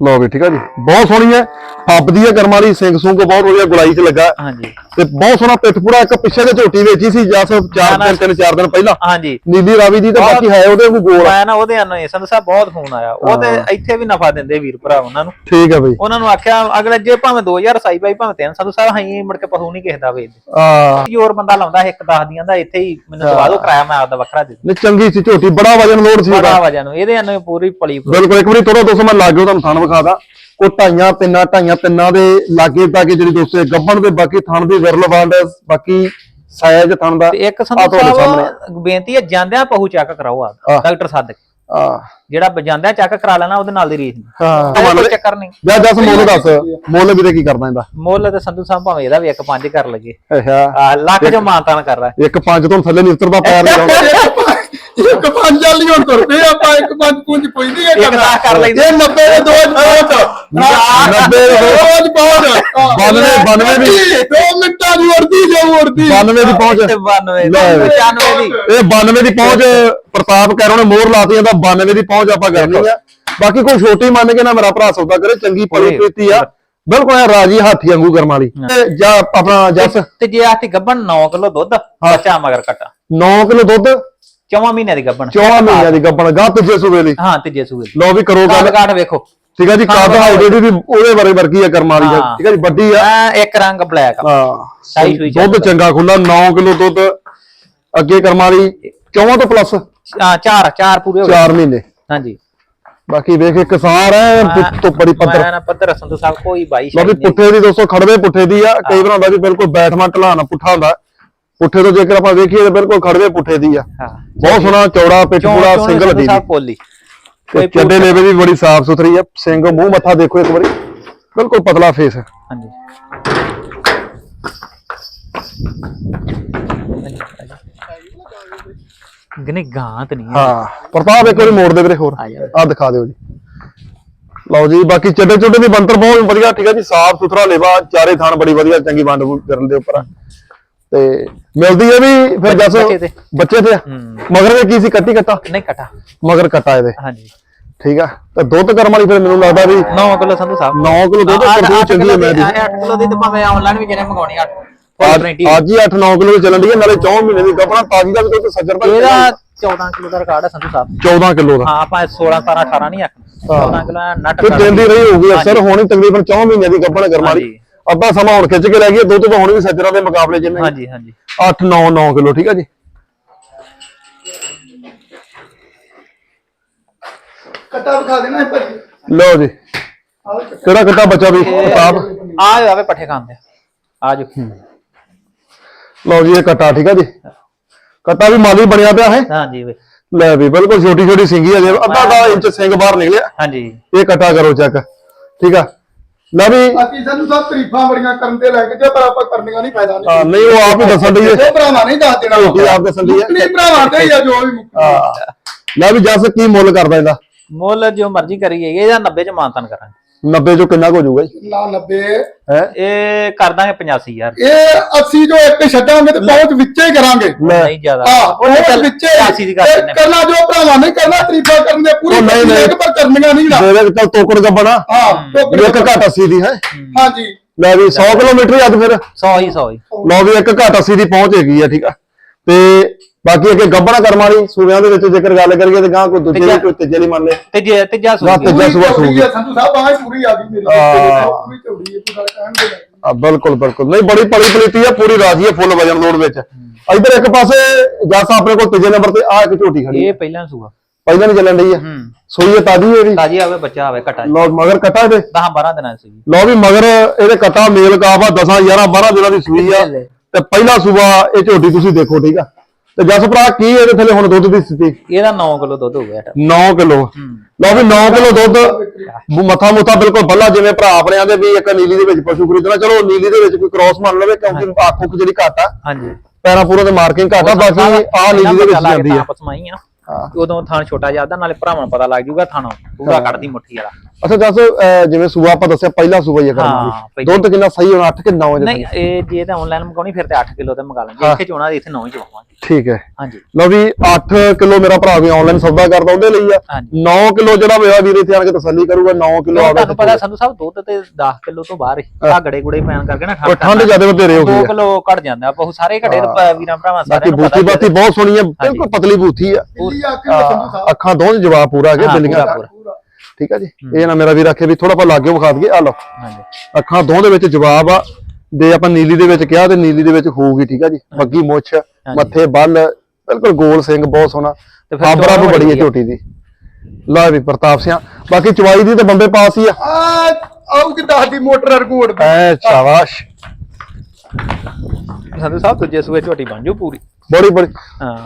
ਲਓ ਵੀ ਠੀਕ ਆ ਜੀ। ਬਹੁਤ ਸੋਹਣੀ ਹੈ। ਫੱਬਦੀ ਹੈ ਕਰਮ ਵਾਲੀ ਸਿੰਘ ਸੁੰਗ ਬਹੁਤ ਵਧੀਆ ਗੁਲਾਈ 'ਚ ਲੱਗਾ। ਹਾਂਜੀ। ਤੇ ਬਹੁਤ ਸੋਹਣਾ ਪਿੱਠ ਪੂਰਾ ਇੱਕ ਪਿੱਛੇ ਦੇ ਝੋਟੀ ਵੇਚੀ ਸੀ ਜਸ ਚਾਰ ਨਾ, ਦਿਨ ਤਿੰਨ ਚਾਰ ਦਿਨ ਪਹਿਲਾਂ। ਹਾਂਜੀ। ਨੀਲੀ ਰਾਵੀ ਦੀ ਤੇ ਬਾਕੀ ਹੈ ਉਹਦੇ ਨੂੰ ਗੋਲ ਮੈਂ ਨਾ ਉਹਦੇ ਨੂੰ ਸੰਧੂ ਸਾਹਿਬ ਬਹੁਤ ਫੋਨ ਆਇਆ। ਉਹ ਤੇ ਇੱਥੇ ਵੀ ਨਫਾ ਦਿੰਦੇ ਵੀਰ ਭਰਾ ਉਹਨਾਂ ਨੂੰ। ਠੀਕ ਆ ਬਈ। ਉਹਨਾਂ ਨੂੰ ਆਖਿਆ ਅਗਲੇ ਜੇ ਭਾਵੇਂ 2000 ਸਾਈ ਪਾਈ ਭਾਵੇਂ 3 ਸੰਧੂ ਸਾਹਿਬ ਹਾਈ ਮੁੜ ਕੇ ਪਸ਼ੂ ਨਹੀਂ ਕਿਸੇ ਦਾ ਵੇਚਦੇ। ਆ ਕੀ ਹੋਰ ਬੰਦਾ ਲਾਉਂਦਾ ਇੱਕ ਦਸ ਦੀਆਂ ਦਾ ਇੱਥੇ ਹੀ ਮੈਨੂੰ ਦਵਾ ਦਿਓ ਕਿਰਾਇਆ ਮੈਂ ਆਪਦਾ ਵੱਖਰਾ ਦੇ ਨੇ ਚੰਗੀ ਸੀ ਝੋਟੀ ਬੜਾ ਵਜਨ ਲੋਡ ਸੀ ਬੜਾ ਉਹਦਾ ਵਜਾ ਨੂੰ ਇਹਦੇ ਨੂੰ ਪੂਰੀ ਪਲੀ ਬਿਲਕੁਲ ਇੱਕ ਵਾਰੀ ਥੋੜਾ ਦੋਸਤੋ ਮੈਂ ਲਾਗੇ ਤੁਹਾਨੂੰ ਥਣ ਵਿਖਾਦਾ ਉਹ ਢਾਈਆਂ ਤਿੰਨਾਂ ਢਾਈਆਂ ਤਿੰਨਾਂ ਦੇ ਲਾਗੇ ਤਾਗੇ ਜਿਹੜੀ ਦੋਸਤੋ ਗੱਬਣ ਦੇ ਬਾਕੀ ਥਣ ਦੀ ਵਿਰਲ ਵੰਡ ਬਾਕੀ ਸਾਇਜ ਥਣ ਦਾ ਤੇ ਇੱਕ ਸੰਧੂ ਸਾਹਿਬ ਬੇਨਤੀ ਹੈ ਜਾਂਦਿਆਂ ਪਹੂ ਚੈੱਕ ਕਰਾਓ ਆ। ਡਾਕਟਰ ਸਾਦਕ। ਆ ਜਿਹੜਾ ਜਾਂਦਿਆਂ ਚੈੱਕ ਕਰਾ ਲੈਣਾ ਉਹਦੇ ਨਾਲ ਦੀ ਰੀਸ ਹਾਂ। ਕੋਈ ਚੱਕਰ ਨਹੀਂ। ਜਾ ਜਸ ਮੁੱਲ ਦੱਸ ਮੁੱਲ ਵੀ ਤੇ ਕੀ ਕਰਦਾ ਇਹਦਾ? ਮੁੱਲ ਤੇ ਸੰਧੂ ਸਾਹਿਬ ਭਾਵੇਂ ਇਹਦਾ ਵੀ ਇੱਕ ਪੰਜ ਕਰ ਲਗੇ ਅੱਛਾ। ਲੱਖ ਜੋ ਮਾਨਤਾਨ ਕਰ ਰਹਾ। ਇੱਕ ਪੰਜ ਤੋਂ ਥੱਲੇ ਨਹੀਂ ਉਤਰਦਾ ਪੈਰ ਨਹੀਂ ਲਾਉਂਦਾ ਇੱਕ ਪੰਜ- ਵਾਲੀ ਹੁਣ ਤੁਰਦੇ ਆਪਾਂ ਇੱਕ ਪੰਜ ਪੁੰਜ ਪੁੰਜਦੀ ਹੈ ਇੱਕ ਕਰ ਲੈਂਦੇ। ਇਹ 90 ਦੇ ਦੋ ਬਹੁਤ 90 ਦੇ ਦੋ। ਬਹੁਤ ਬਹੁਤ 92 92 ਵੀ। 2 ਮਿੰਟਾਂ ਦੀ ਉੜਦੀ ਜੇ ਉੜਦੀ। 92 ਦੀ ਪਹੁੰਚ। ਤੇ 92 ਲੈ ਵੇ। 95 ਦੀ। ਇਹ 92 ਦੀ ਪਹੁੰਚ ਪ੍ਰਤਾਪ ਕਹਿ ਰਹੇ ਨੇ ਮੋਹਰ ਲਾਤੀ ਜਾਂਦਾ 92 ਦੀ ਪਹੁੰਚ ਆਪਾਂ ਕਰਨੀ ਆ ਬਾਕੀ ਕੋਈ ਛੋਟੀ ਮੰਨ ਕੇ ਨਾ ਮੇਰਾ ਭਰਾ ਸੌਦਾ ਕਰੇ ਚੰਗੀ ਓਏ। ਪੀਤੀ ਆ। ਬਿਲਕੁਲ ਐ ਰਾਜੀ ਹਾਥੀ ਵਾਂਗੂ ਕਰਮ ਵਾਲੀ। ਤੇ ਜਾਂ ਆਪਣਾ ਜਸ। ਤੇ ਜੇ ਆਤੀ ਗੱਬਣ 9 ਕਿਲੋ ਦੁੱਧ ਬੱਚਾ ਮਗਰ ਕਟਾ। 9 ਕਿਲੋ ਦੁੱਧ ਚੌਵਾਂ ਮਹੀਨਿਆਂ ਦੀ ਗੱਬਣ 14 ਮਹੀਨਿਆਂ ਦੀ ਗੱਬਣ ਗਾਹ ਤੀਜੇ ਸੂਬੇ ਲਈ ਹਾਂ ਤੀਜੇ ਸੂਏ ਲੋ ਵੀ ਕਰੋ ਗੱਲ। ਕਾਟ ਕਾਟ ਵੇਖੋ। ਠੀਕ ਹੈ ਜੀ ਕਾਦ ਹਾਈਡਰੇਟ ਦੀ ਉਹਦੇ ਬਾਰੇ ਵਰਗੀ ਆ ਕਰਮ ਵਾਲੀ ਆ। ਹਾਂ। ਠੀਕ ਹੈ ਜੀ ਵੱਡੀ ਆ। ਐ ਇੱਕ ਰੰਗ ਬਲੈਕ ਆ। ਹਾਂ। ਸਾਈ ਸੂਈ ਦੁੱਧ। ਚੰਗਾ। ਖੁੱਲਾ 9 ਕਿਲੋ ਦੁੱਧ। ਅੱਗੇ ਕਰਮ ਵਾਲੀ ਚੌਵਾਂ ਤੋਂ ਪਲੱਸ ਹਾਂ ਚਾਰ ਚਾਰ ਪੂਰੇ ਹੋ ਗਏ। 4 ਮਹੀਨੇ। ਹਾਂਜੀ। ਬਾਕੀ ਵੇਖ ਇੱਕ ਸਾਰ ਹੈ ਤੋਂ ਬੜੀ ਪੱਧਰ। ਮੈਂ ਨਾ ਪੱਧਰ ਸੰਤੂ ਸਾਹਿਬ ਕੋਈ ਬਾਈ ਲਓ ਵੀ ਪੁੱਠੇ ਦੀ ਦੋਸਤੋ ਖੜਵੇ ਪੁੱਠੇ ਦੀ ਆ। ਕਈ ਵਾਰ ਹੁੰਦਾ ਵੀ ਬਿਲਕੁਲ ਬੈਠਵਾਂ ਢਲਾਣਾ ਪੁੱਠਾ ਹੁੰਦਾ। ਪੁੱਠੇ ਤੋਂ ਜੇਕਰ ਆਪਾਂ ਵੇਖੀਏ ਤਾਂ ਬਿਲਕੁਲ ਖੜਵੇ ਪੁੱਠੇ ਦੀ ਆ। ਹਾਂ ਬਹੁਤ ਸੋਹਣਾ ਚੌੜਾ ਪਿੱਠ ਪੂਰਾ ਸਿੰਗਲ ਦੀ। ਸਾਹਿਬ ਪੋਲੀ ਤੇ ਚੱਡੇ ਲੇਵੇ ਦੀ ਬੜੀ ਸਾਫ਼ ਸੁਥਰੀ ਆ ਸਿੰਘ ਮੂੰਹ ਮੱਥਾ ਦੇਖੋ ਇੱਕ ਵਾਰੀ ਬਿਲਕੁਲ ਪਤਲਾ ਫੇਸ ਹਾਂਜੀ। ਗਨੇ ਗਾਂਤ ਨਹੀਂ ਹੈ। ਹਾਂ ਪ੍ਰਤਾਪ ਇੱਕ ਵਾਰੀ ਮੋੜ ਦੇ ਵੀਰੇ ਹੋਰ। ਆ ਦਿਖਾ ਦਿਓ ਜੀ। ਲਓ ਜੀ ਬਾਕੀ ਚੱਡੇ ਚੁੱਡੇ ਦੀ ਬੰਤਰ ਬਹੁਤ ਵਧੀਆ ਠੀਕ ਹੈ ਜੀ ਸਾਫ਼ ਸੁਥਰਾ ਲੇਵਾ ਚਾਰੇ ਥਾਨ ਬੜੀ ਵਧੀਆ ਚੰਗੀ ਵੰਡ ਕਰਨ ਦੇ ਉੱਪਰ ਆ। ਤੇ ਮਿਲਦੀ ਹੈ ਵੀ ਫਿਰ ਬੱਚੇ ਤੇ। ਬੱਚੇ ਤੇ ਆ। ਮਗਰ ਦੇ ਕੀ ਸੀ? ਕੱਟੀ ਕੱਟਾ? ਨਹੀਂ ਕਟਾ। ਮਗਰ ਕੱਟਾ ਇਹਦੇ। ਹਾਂਜੀ। ਠੀਕ ਆ। ਤੇ ਦੁੱਧ ਕਰਮ ਵਾਲੀ ਫਿਰ ਮੈਨੂੰ ਲੱਗਦਾ ਵੀ 9 ਕਿਲੋ ਸੰਧੂ ਸਾਹਿਬ। 9 ਕਿਲੋ ਦੁੱਧ ਚੰਗੀ ਹੈ ਮੈਂ ਦੀ 8 ਕਿਲੋ ਦੀ ਤੇ ਭਾਵੇਂ ਆਨਲਾਈਨ ਵੀ ਜਿਹੜੇ ਮੰਗਾਉਣੀ 8 ਅੱਜ ਹੀ 8 9 ਕਿਲੋ ਚੱਲਣ ਦੀ ਹੈ ਨਾਲੇ 4 ਮਹੀਨੇ ਦੀ ਗੱਪਣਾ ਤਾਜ਼ੀ ਦਾ ਵੀ ਦੁੱਧ ਸੱਜਰ ਦਾ ਇਹਦਾ 14 ਕਿਲੋ ਦਾ ਰਿਕਾਰਡ ਹੈ ਸੰਧੂ ਸਾਹਿਬ। 14 ਕਿਲੋ ਦਾ। ਹਾਂ ਆਪਾਂ 16 17 18 ਨਹੀਂ ਆਖਣਾ। 14 ਕਿਲੋ ਨਟ ਤੇ ਦਿੰਦੀ ਰਹੀ ਹੋਊਗੀ ਅਕਸਰ ਹੋਣੀ ਤਕਰੀਬਨ 4 ਮਹੀਨਿਆਂ ਦੀ ਗੱਪਣ ਕਰਮ ਵਾਲੀ। ਹਾਂਜੀ। ਅੱਧਾ ਸਮਾਂ ਹੁਣ ਖਿੱਚ ਕੇ ਲੈ ਗਈ ਦੁੱਧ ਤਾਂ ਹੁਣ ਵੀ ਸੱਜਰਾਂ ਦੇ ਮੁਕਾਬਲੇ ਜਿੰਨੇ ਹਾਂਜੀ ਹਾਂਜੀ। 8 9 9 ਕਿਲੋ ਠੀਕ ਆ ਜੀ? ਕੱਟਾ ਵਿਖਾ ਦੇਣਾ ਹੈ ਭਾਜੀ ਲਓ ਜੀ। ਆਹ। ਕਿਹੜਾ ਕਿੱਤਾ ਬੱਚਾ ਵੀ? ਕਿਤਾਬ ਆ ਜਾਵੇ ਪੱਠੇ ਖਾਂਦੇ ਆ ਜੋ ਲਓ ਜੀ ਇਹ ਕੱਟਾ ਠੀਕ ਆ ਜੀ? ਕੱਟਾ ਵੀ ਮਾਲੀ ਬਣਿਆ ਪਿਆ ਹੈ। ਹਾਂਜੀ ਵੇ ਲੈ ਵੀ ਬਿਲਕੁਲ ਛੋਟੀ ਛੋਟੀ ਸਿੰਗੀ ਆ ਜੇ। ਅੱਧਾ ਅੱਧਾ ਇੰਚ ਸਿੰਘ ਬਾਹਰ ਨਿਕਲਿਆ। ਹਾਂਜੀ। ਇਹ ਕੱਟਾ ਕਰੋ ਚੈੱਕ ਠੀਕ ਆ? ਲੈ ਵੀ ਬਾਕੀ ਸਾਨੂੰ ਸਭ ਤਰੀਫਾਂ ਬੜੀਆਂ ਕਰਨ ਤੇ ਲੈ ਕੇ ਜੇ ਪਰ ਆਪਾਂ ਕਰਨੀਆਂ ਨਹੀਂ ਫਾਇਦਾ ਹਾਂ, ਨਹੀਂ ਉਹ ਆਪ ਹੀ ਦੱਸਣ ਦੀ ਉਹ ਭਰਾਵਾਂ ਨਹੀਂ ਦੱਸ ਦੇਣਾ ਝੋਟੀ ਆਪ ਦੱਸਣ ਦੀ ਹੈ। ਮੁੱਕਣੀ ਭਰਾਵਾਂ ਤੇ ਹੀ ਆ ਜੋ ਵੀ ਮੁੱਕਣੀ। ਹਾਂ। ਲੈ ਵੀ ਜੱਸ ਕੀ ਮੁੱਲ ਕਰਦਾ ਇਹਦਾ? ਮੁੱਲ ਜੋ ਮਰਜ਼ੀ ਕਰੀਏ ਇਹਦਾ 90 ਚ ਮਾਨਤਨ ਕਰਾਂਗੇ। 90 ਚੋਂ ਕਿੰਨਾ ਕੁ ਹੋ ਜਾਊਗਾ ਜੀ? ਨਾ 90 ਹੈ? ਇਹ ਕਰ ਦਾਂਗੇ 85000 ਇਹ 80 ਜੋ ਇੱਕ ਛੱਡਾਂਗੇ ਤੇ ਪਹੁੰਚ ਵਿੱਚੇ ਹੀ ਕਰਾਂਗੇ। ਨਹੀਂ ਜ਼ਿਆਦਾ। ਹਾਂ ਉਹ ਵਿੱਚੇ 80 ਦੀ ਕਰ ਦਿੰਦੇ ਕਰਨਾ ਜੋ ਭਰਾਵਾਂ ਨਹੀਂ ਕਰਨਾ ਤਰੀਫਾਂ ਕਰਨ ਦੇ ਪੂਰੀ ਨਹੀਂ, ਨਹੀਂ। ਇੱਕ ਪਰ ਕਰਨੀਆਂ ਨਹੀਂ ਨਾ। ਜਿਹੜੇ ਚੱਲ ਤੋਕੜ ਗੱਬਣਾ ਹਾਂ ਟੋਕਰੀ ਇੱਕ ਘੱਟ 80 ਦੀ ਹੈ? ਹਾਂਜੀ। ਲੈ ਵੀ 100 ਕਿਲੋਮੀਟਰ ਹੀ ਅੱਜ ਫਿਰ। 100 ਹੀ 100 ਹੀ। ਲਓ ਵੀ ਇੱਕ ਘੱਟ 80 ਦੀ ਪਹੁੰਚ ਹੈਗੀ ਆ ਠੀਕ ਆ। ਤੇ ਬਾਕੀ ਅੱਗੇ ਗੱਬਣਾ ਕਰਮ ਵਾਲੀ ਸੂਬਿਆਂ ਦੇ ਵਿੱਚ ਜੇਕਰ ਗੱਲ ਕਰੀਏ ਤੇ ਗਾਂ ਕੋਈ ਦੂਜੇ ਦੀ ਕੋਈ ਤੀਜੇ ਨਹੀਂ ਮੰਨ ਲੈ। ਤੇ ਜੇ ਤੇ ਜਾ ਨਾ ਤੇ- ਪੂਰੀ ਸੁਬਾਹ ਸੂ ਚੌੜੀ ਗਈ। ਆ ਸੰਧੂ ਸਾਹਿਬ ਆਹ ਪੂਰੀ ਆ ਗਈ ਮੇਰੀ। ਹਾਂ। ਪੂਰੀ ਚੌੜੀ ਹੈ ਕਹਿਣ ਦੇ ਲੱਗੀ। ਆ ਬਿਲਕੁਲ ਬਿਲਕੁਲ। ਨਹੀਂ ਬੜੀ ਪਲੀ ਪਲੀਤੀ ਆ ਪੂਰੀ ਰਾਜੀ ਆ ਫੁੱਲ ਵਜਨ ਲੋਡ ਵਿੱਚ। ਇਧਰ ਇੱਕ ਪਾਸੇ ਜੱਸ ਆਪਣੇ ਕੋਲ ਤੀਜੇ ਨੰਬਰ ਤੇ ਆ ਇੱਕ ਝੋਟੀ ਖੜੀ ਇਹ ਪਹਿਲਾਂ ਸੂਆ ਪਹਿਲਾਂ ਨਹੀਂ ਚੱਲਣ ਡਈ ਆ। ਹੂੰ। ਸੋਈ ਹੈ ਤਾਜੀ ਇਹਦੀ। ਤਾਜੀ ਆਵੇ ਬੱਚਾ ਆਵੇ ਘਟਾ ਲਓ ਮਗਰ ਕਟਾ ਇਹਦੇ। 10 12 ਦਿਨਾਂ ਸੀ ਲਓ ਵੀ ਮਗਰ ਇਹਦੇ ਕਟਾ ਮੇਲ ਕਾਫਾ 10 11 12 ਦਿਨਾਂ ਦੀ ਸੂਈ ਆ। ਤੇ ਪਹਿਲਾ ਸੂਬਾ ਇਹ ਝੋਟੀ ਤੁਸੀਂ ਦੇਖੋ ਠੀਕ ਆ? ਤੇ ਜਸ ਭਰਾ ਕੀ ਇਹਦੇ ਥੱਲੇ ਹੁਣ ਦੁੱਧ ਦੀ ਸਥਿਤੀ? ਇਹਦਾ 9 ਕਿਲੋ ਦੁੱਧ ਹੋ ਗਿਆ 9 ਕਿਲੋ। ਲਓ ਵੀ 9 ਕਿਲੋ ਦੁੱਧ ਮੱਥਾ ਮੁੱਥਾ ਬਿਲਕੁਲ ਬੱਲਾ ਜਿਵੇਂ ਭਰਾ ਆਪਣੇ ਆਂਦੇ ਵੀ ਇੱਕ ਨੀਲੀ ਦੇ ਵਿੱਚ ਪਸ਼ੂ ਖਰੀਦਣਾ ਚਲੋ ਨੀਲੀ ਦੇ ਵਿੱਚ ਕੋਈ ਕ੍ਰਾਸ ਮੰਨ ਲਵੇ ਕਿਉਂਕਿ ਅੱਖ ਉੱਖ ਜਿਹੜੀ ਘੱਟ ਆ ਹਾਂਜੀ। ਪੈਰਾਂ ਪੂਰਾ ਤੇ ਮਾਰਕਿੰਗ ਘੱਟ ਆ ਬਾਕੀ ਆ ਨੀਲੀ ਦੇ ਵਿੱਚ ਜਾਂਦੀ ਆ। ਪਸਮਾਈ ਆ। ਹਾਂ। ਉਦੋਂ ਥਾਣ ਛੋਟਾ ਜ਼ਿਆਦਾ ਨਾਲੇ ਭਰਾਵਾਂ ਨੂੰ ਪਤਾ ਲੱਗ ਜੂਗਾ ਥਾਣਾ। ਪੂਰਾ ਕੱਢਦੀ ਮੁੱਠੀ ਵਾਲਾ। ਅੱਛਾ ਜਸ ਜਿਵੇਂ ਸੂਆ ਆਪਾਂ ਦੱਸਿਆ ਪਹਿਲਾ ਸੂਆ ਹੀ ਹਾਂ, ਕਰਨਾ ਪਹਿਲਾ। ਦੁੱਧ ਕਿੰਨਾ ਸਹੀ ਹੋਣਾ 8 ਕਿ 9 ਵਜੇ ਨਹੀਂ ਇਹ ਜੇ ਤਾਂ ਆਨਲਾਈਨ ਮੰਗਾਉਣੀ ਫਿਰ ਤੇ 8 ਕਿਲੋ ਤੇ ਮੰਗਾ ਲਾਂਗੇ। ਹਾਂ। ਇੱਥੇ ਚੋਣਾ ਇੱਥੇ 9 ਹੀ ਚਵਾਵਾਂਗੇ ਠੀਕ ਹੈ। ਹਾਂਜੀ। ਲਓ ਵੀ 8 ਕਿਲੋ ਮੇਰਾ ਭਰਾ ਵੀ ਆਨਲਾਈਨ ਸੌਦਾ ਕਰਦਾ ਉਹਦੇ ਲਈ ਆ। ਹਾਂਜੀ। 9 ਕਿਲੋ ਜਿਹੜਾ ਮੇਰਾ ਵੀਰ ਇੱਥੇ ਆਣ ਕੇ ਤਸੱਲੀ ਕਰੂਗਾ 9 ਕਿਲੋ ਆਵੇ ਤੁਹਾਨੂੰ ਪਤਾ ਸੰਧੂ ਸਾਹਿਬ ਦੁੱਧ ਤੇ 10 ਕਿਲੋ ਤੋਂ ਬਾਹਰ ਹੀ। ਆ ਗੜੇ ਗੁੜੇ ਪੈਣ ਕਰਕੇ ਨਾ ਉਹ ਠੰਡ ਜ਼ਿਆਦਾ ਵਧੇਰੇ ਹੋ ਗਈ 2 ਆ ਕਿਲੋ ਘਟ ਜਾਂਦਾ। ਬਹੁਤ ਸਾਰੇ ਘੜੇ ਤੇ ਪ- ਵੀਰਾਂ ਭਰਾਵਾਂ ਬਾਕੀ ਸਾਰਿਆਂ ਨੂੰ ਪਤਾ ਬੂਥੀ ਹੀ ਹੈ। ਬਾਤੀ ਬਹੁਤ ਸੋਹਣੀ ਆ ਬਿਲਕੁਲ ਪਤਲੀ ਬੂਥੀ ਆ। ਦਿੱਲੀ ਆ ਕੇ ਸੰਧੂ ਸਾਹਿਬ ਅੱਖਾਂ ਦੋਵੇਂ ਜਵਾਬ ਪੂਰਾ ਹੈ ਹਾਂ, ਬਿੱਲੀਆਂ ਪੂਰਾ, ਦਾ। ਪੂਰਾ। ਠੀਕ ਆ ਜੀ? ਇਹ ਨਾ ਮੇਰਾ ਵੀਰ ਆਖੇ ਵੀ ਥੋੜਾ ਪਾ ਲਾਗੇ ਵਿਖਾ ਦਈਏ। ਆ ਲਓ। ਹਾਂਜੀ। ਅੱਖਾਂ ਦੋਹਾਂ ਦੇ ਵਿੱਚ ਜਵਾਬ ਆ। ਦੇ ਆਪਾਂ ਨੀਲੀ ਦੇ ਵਿੱਚ ਕਿਹਾ ਤੇ ਨੀਲੀ ਦੇ ਵਿੱਚ ਹੋਊਗੀ ਠੀਕ ਆ ਜੀ? ਬੱਗੀ ਮੁੱਛ ਮੱਥੇ ਬੱਲ ਬਿਲਕੁਲ ਗੋਲ ਸਿੰਘ ਬਹੁਤ ਸੋਹਣਾ। ਤੇ ਫਿਰ ਆਬਰਾ ਵੀ ਬੜੀ ਹੈ। ਝੋਟੀ ਦੀ। ਲਾ ਵੀ ਪ੍ਰਤਾਪ ਸਿੰਘ ਬਾਕੀ ਚਵਾਈ ਦੀ ਤੇ ਬੰਬੇ ਪਾਸ ਹੀ ਆ। ਆ ਆਉਗੀ ਦਸ ਦੀ ਮੋਟਰ ਅਰਗੂੜ ਐ ਸ਼ਾਬਾਸ਼। ਸੰਧੂ ਸਾਹਿਬ ਦੂਜੇ ਸੂਏ ਝੋਟੀ ਬਣ ਜੂ ਪੂਰੀ। ਬੜੀ ਬੜੀ।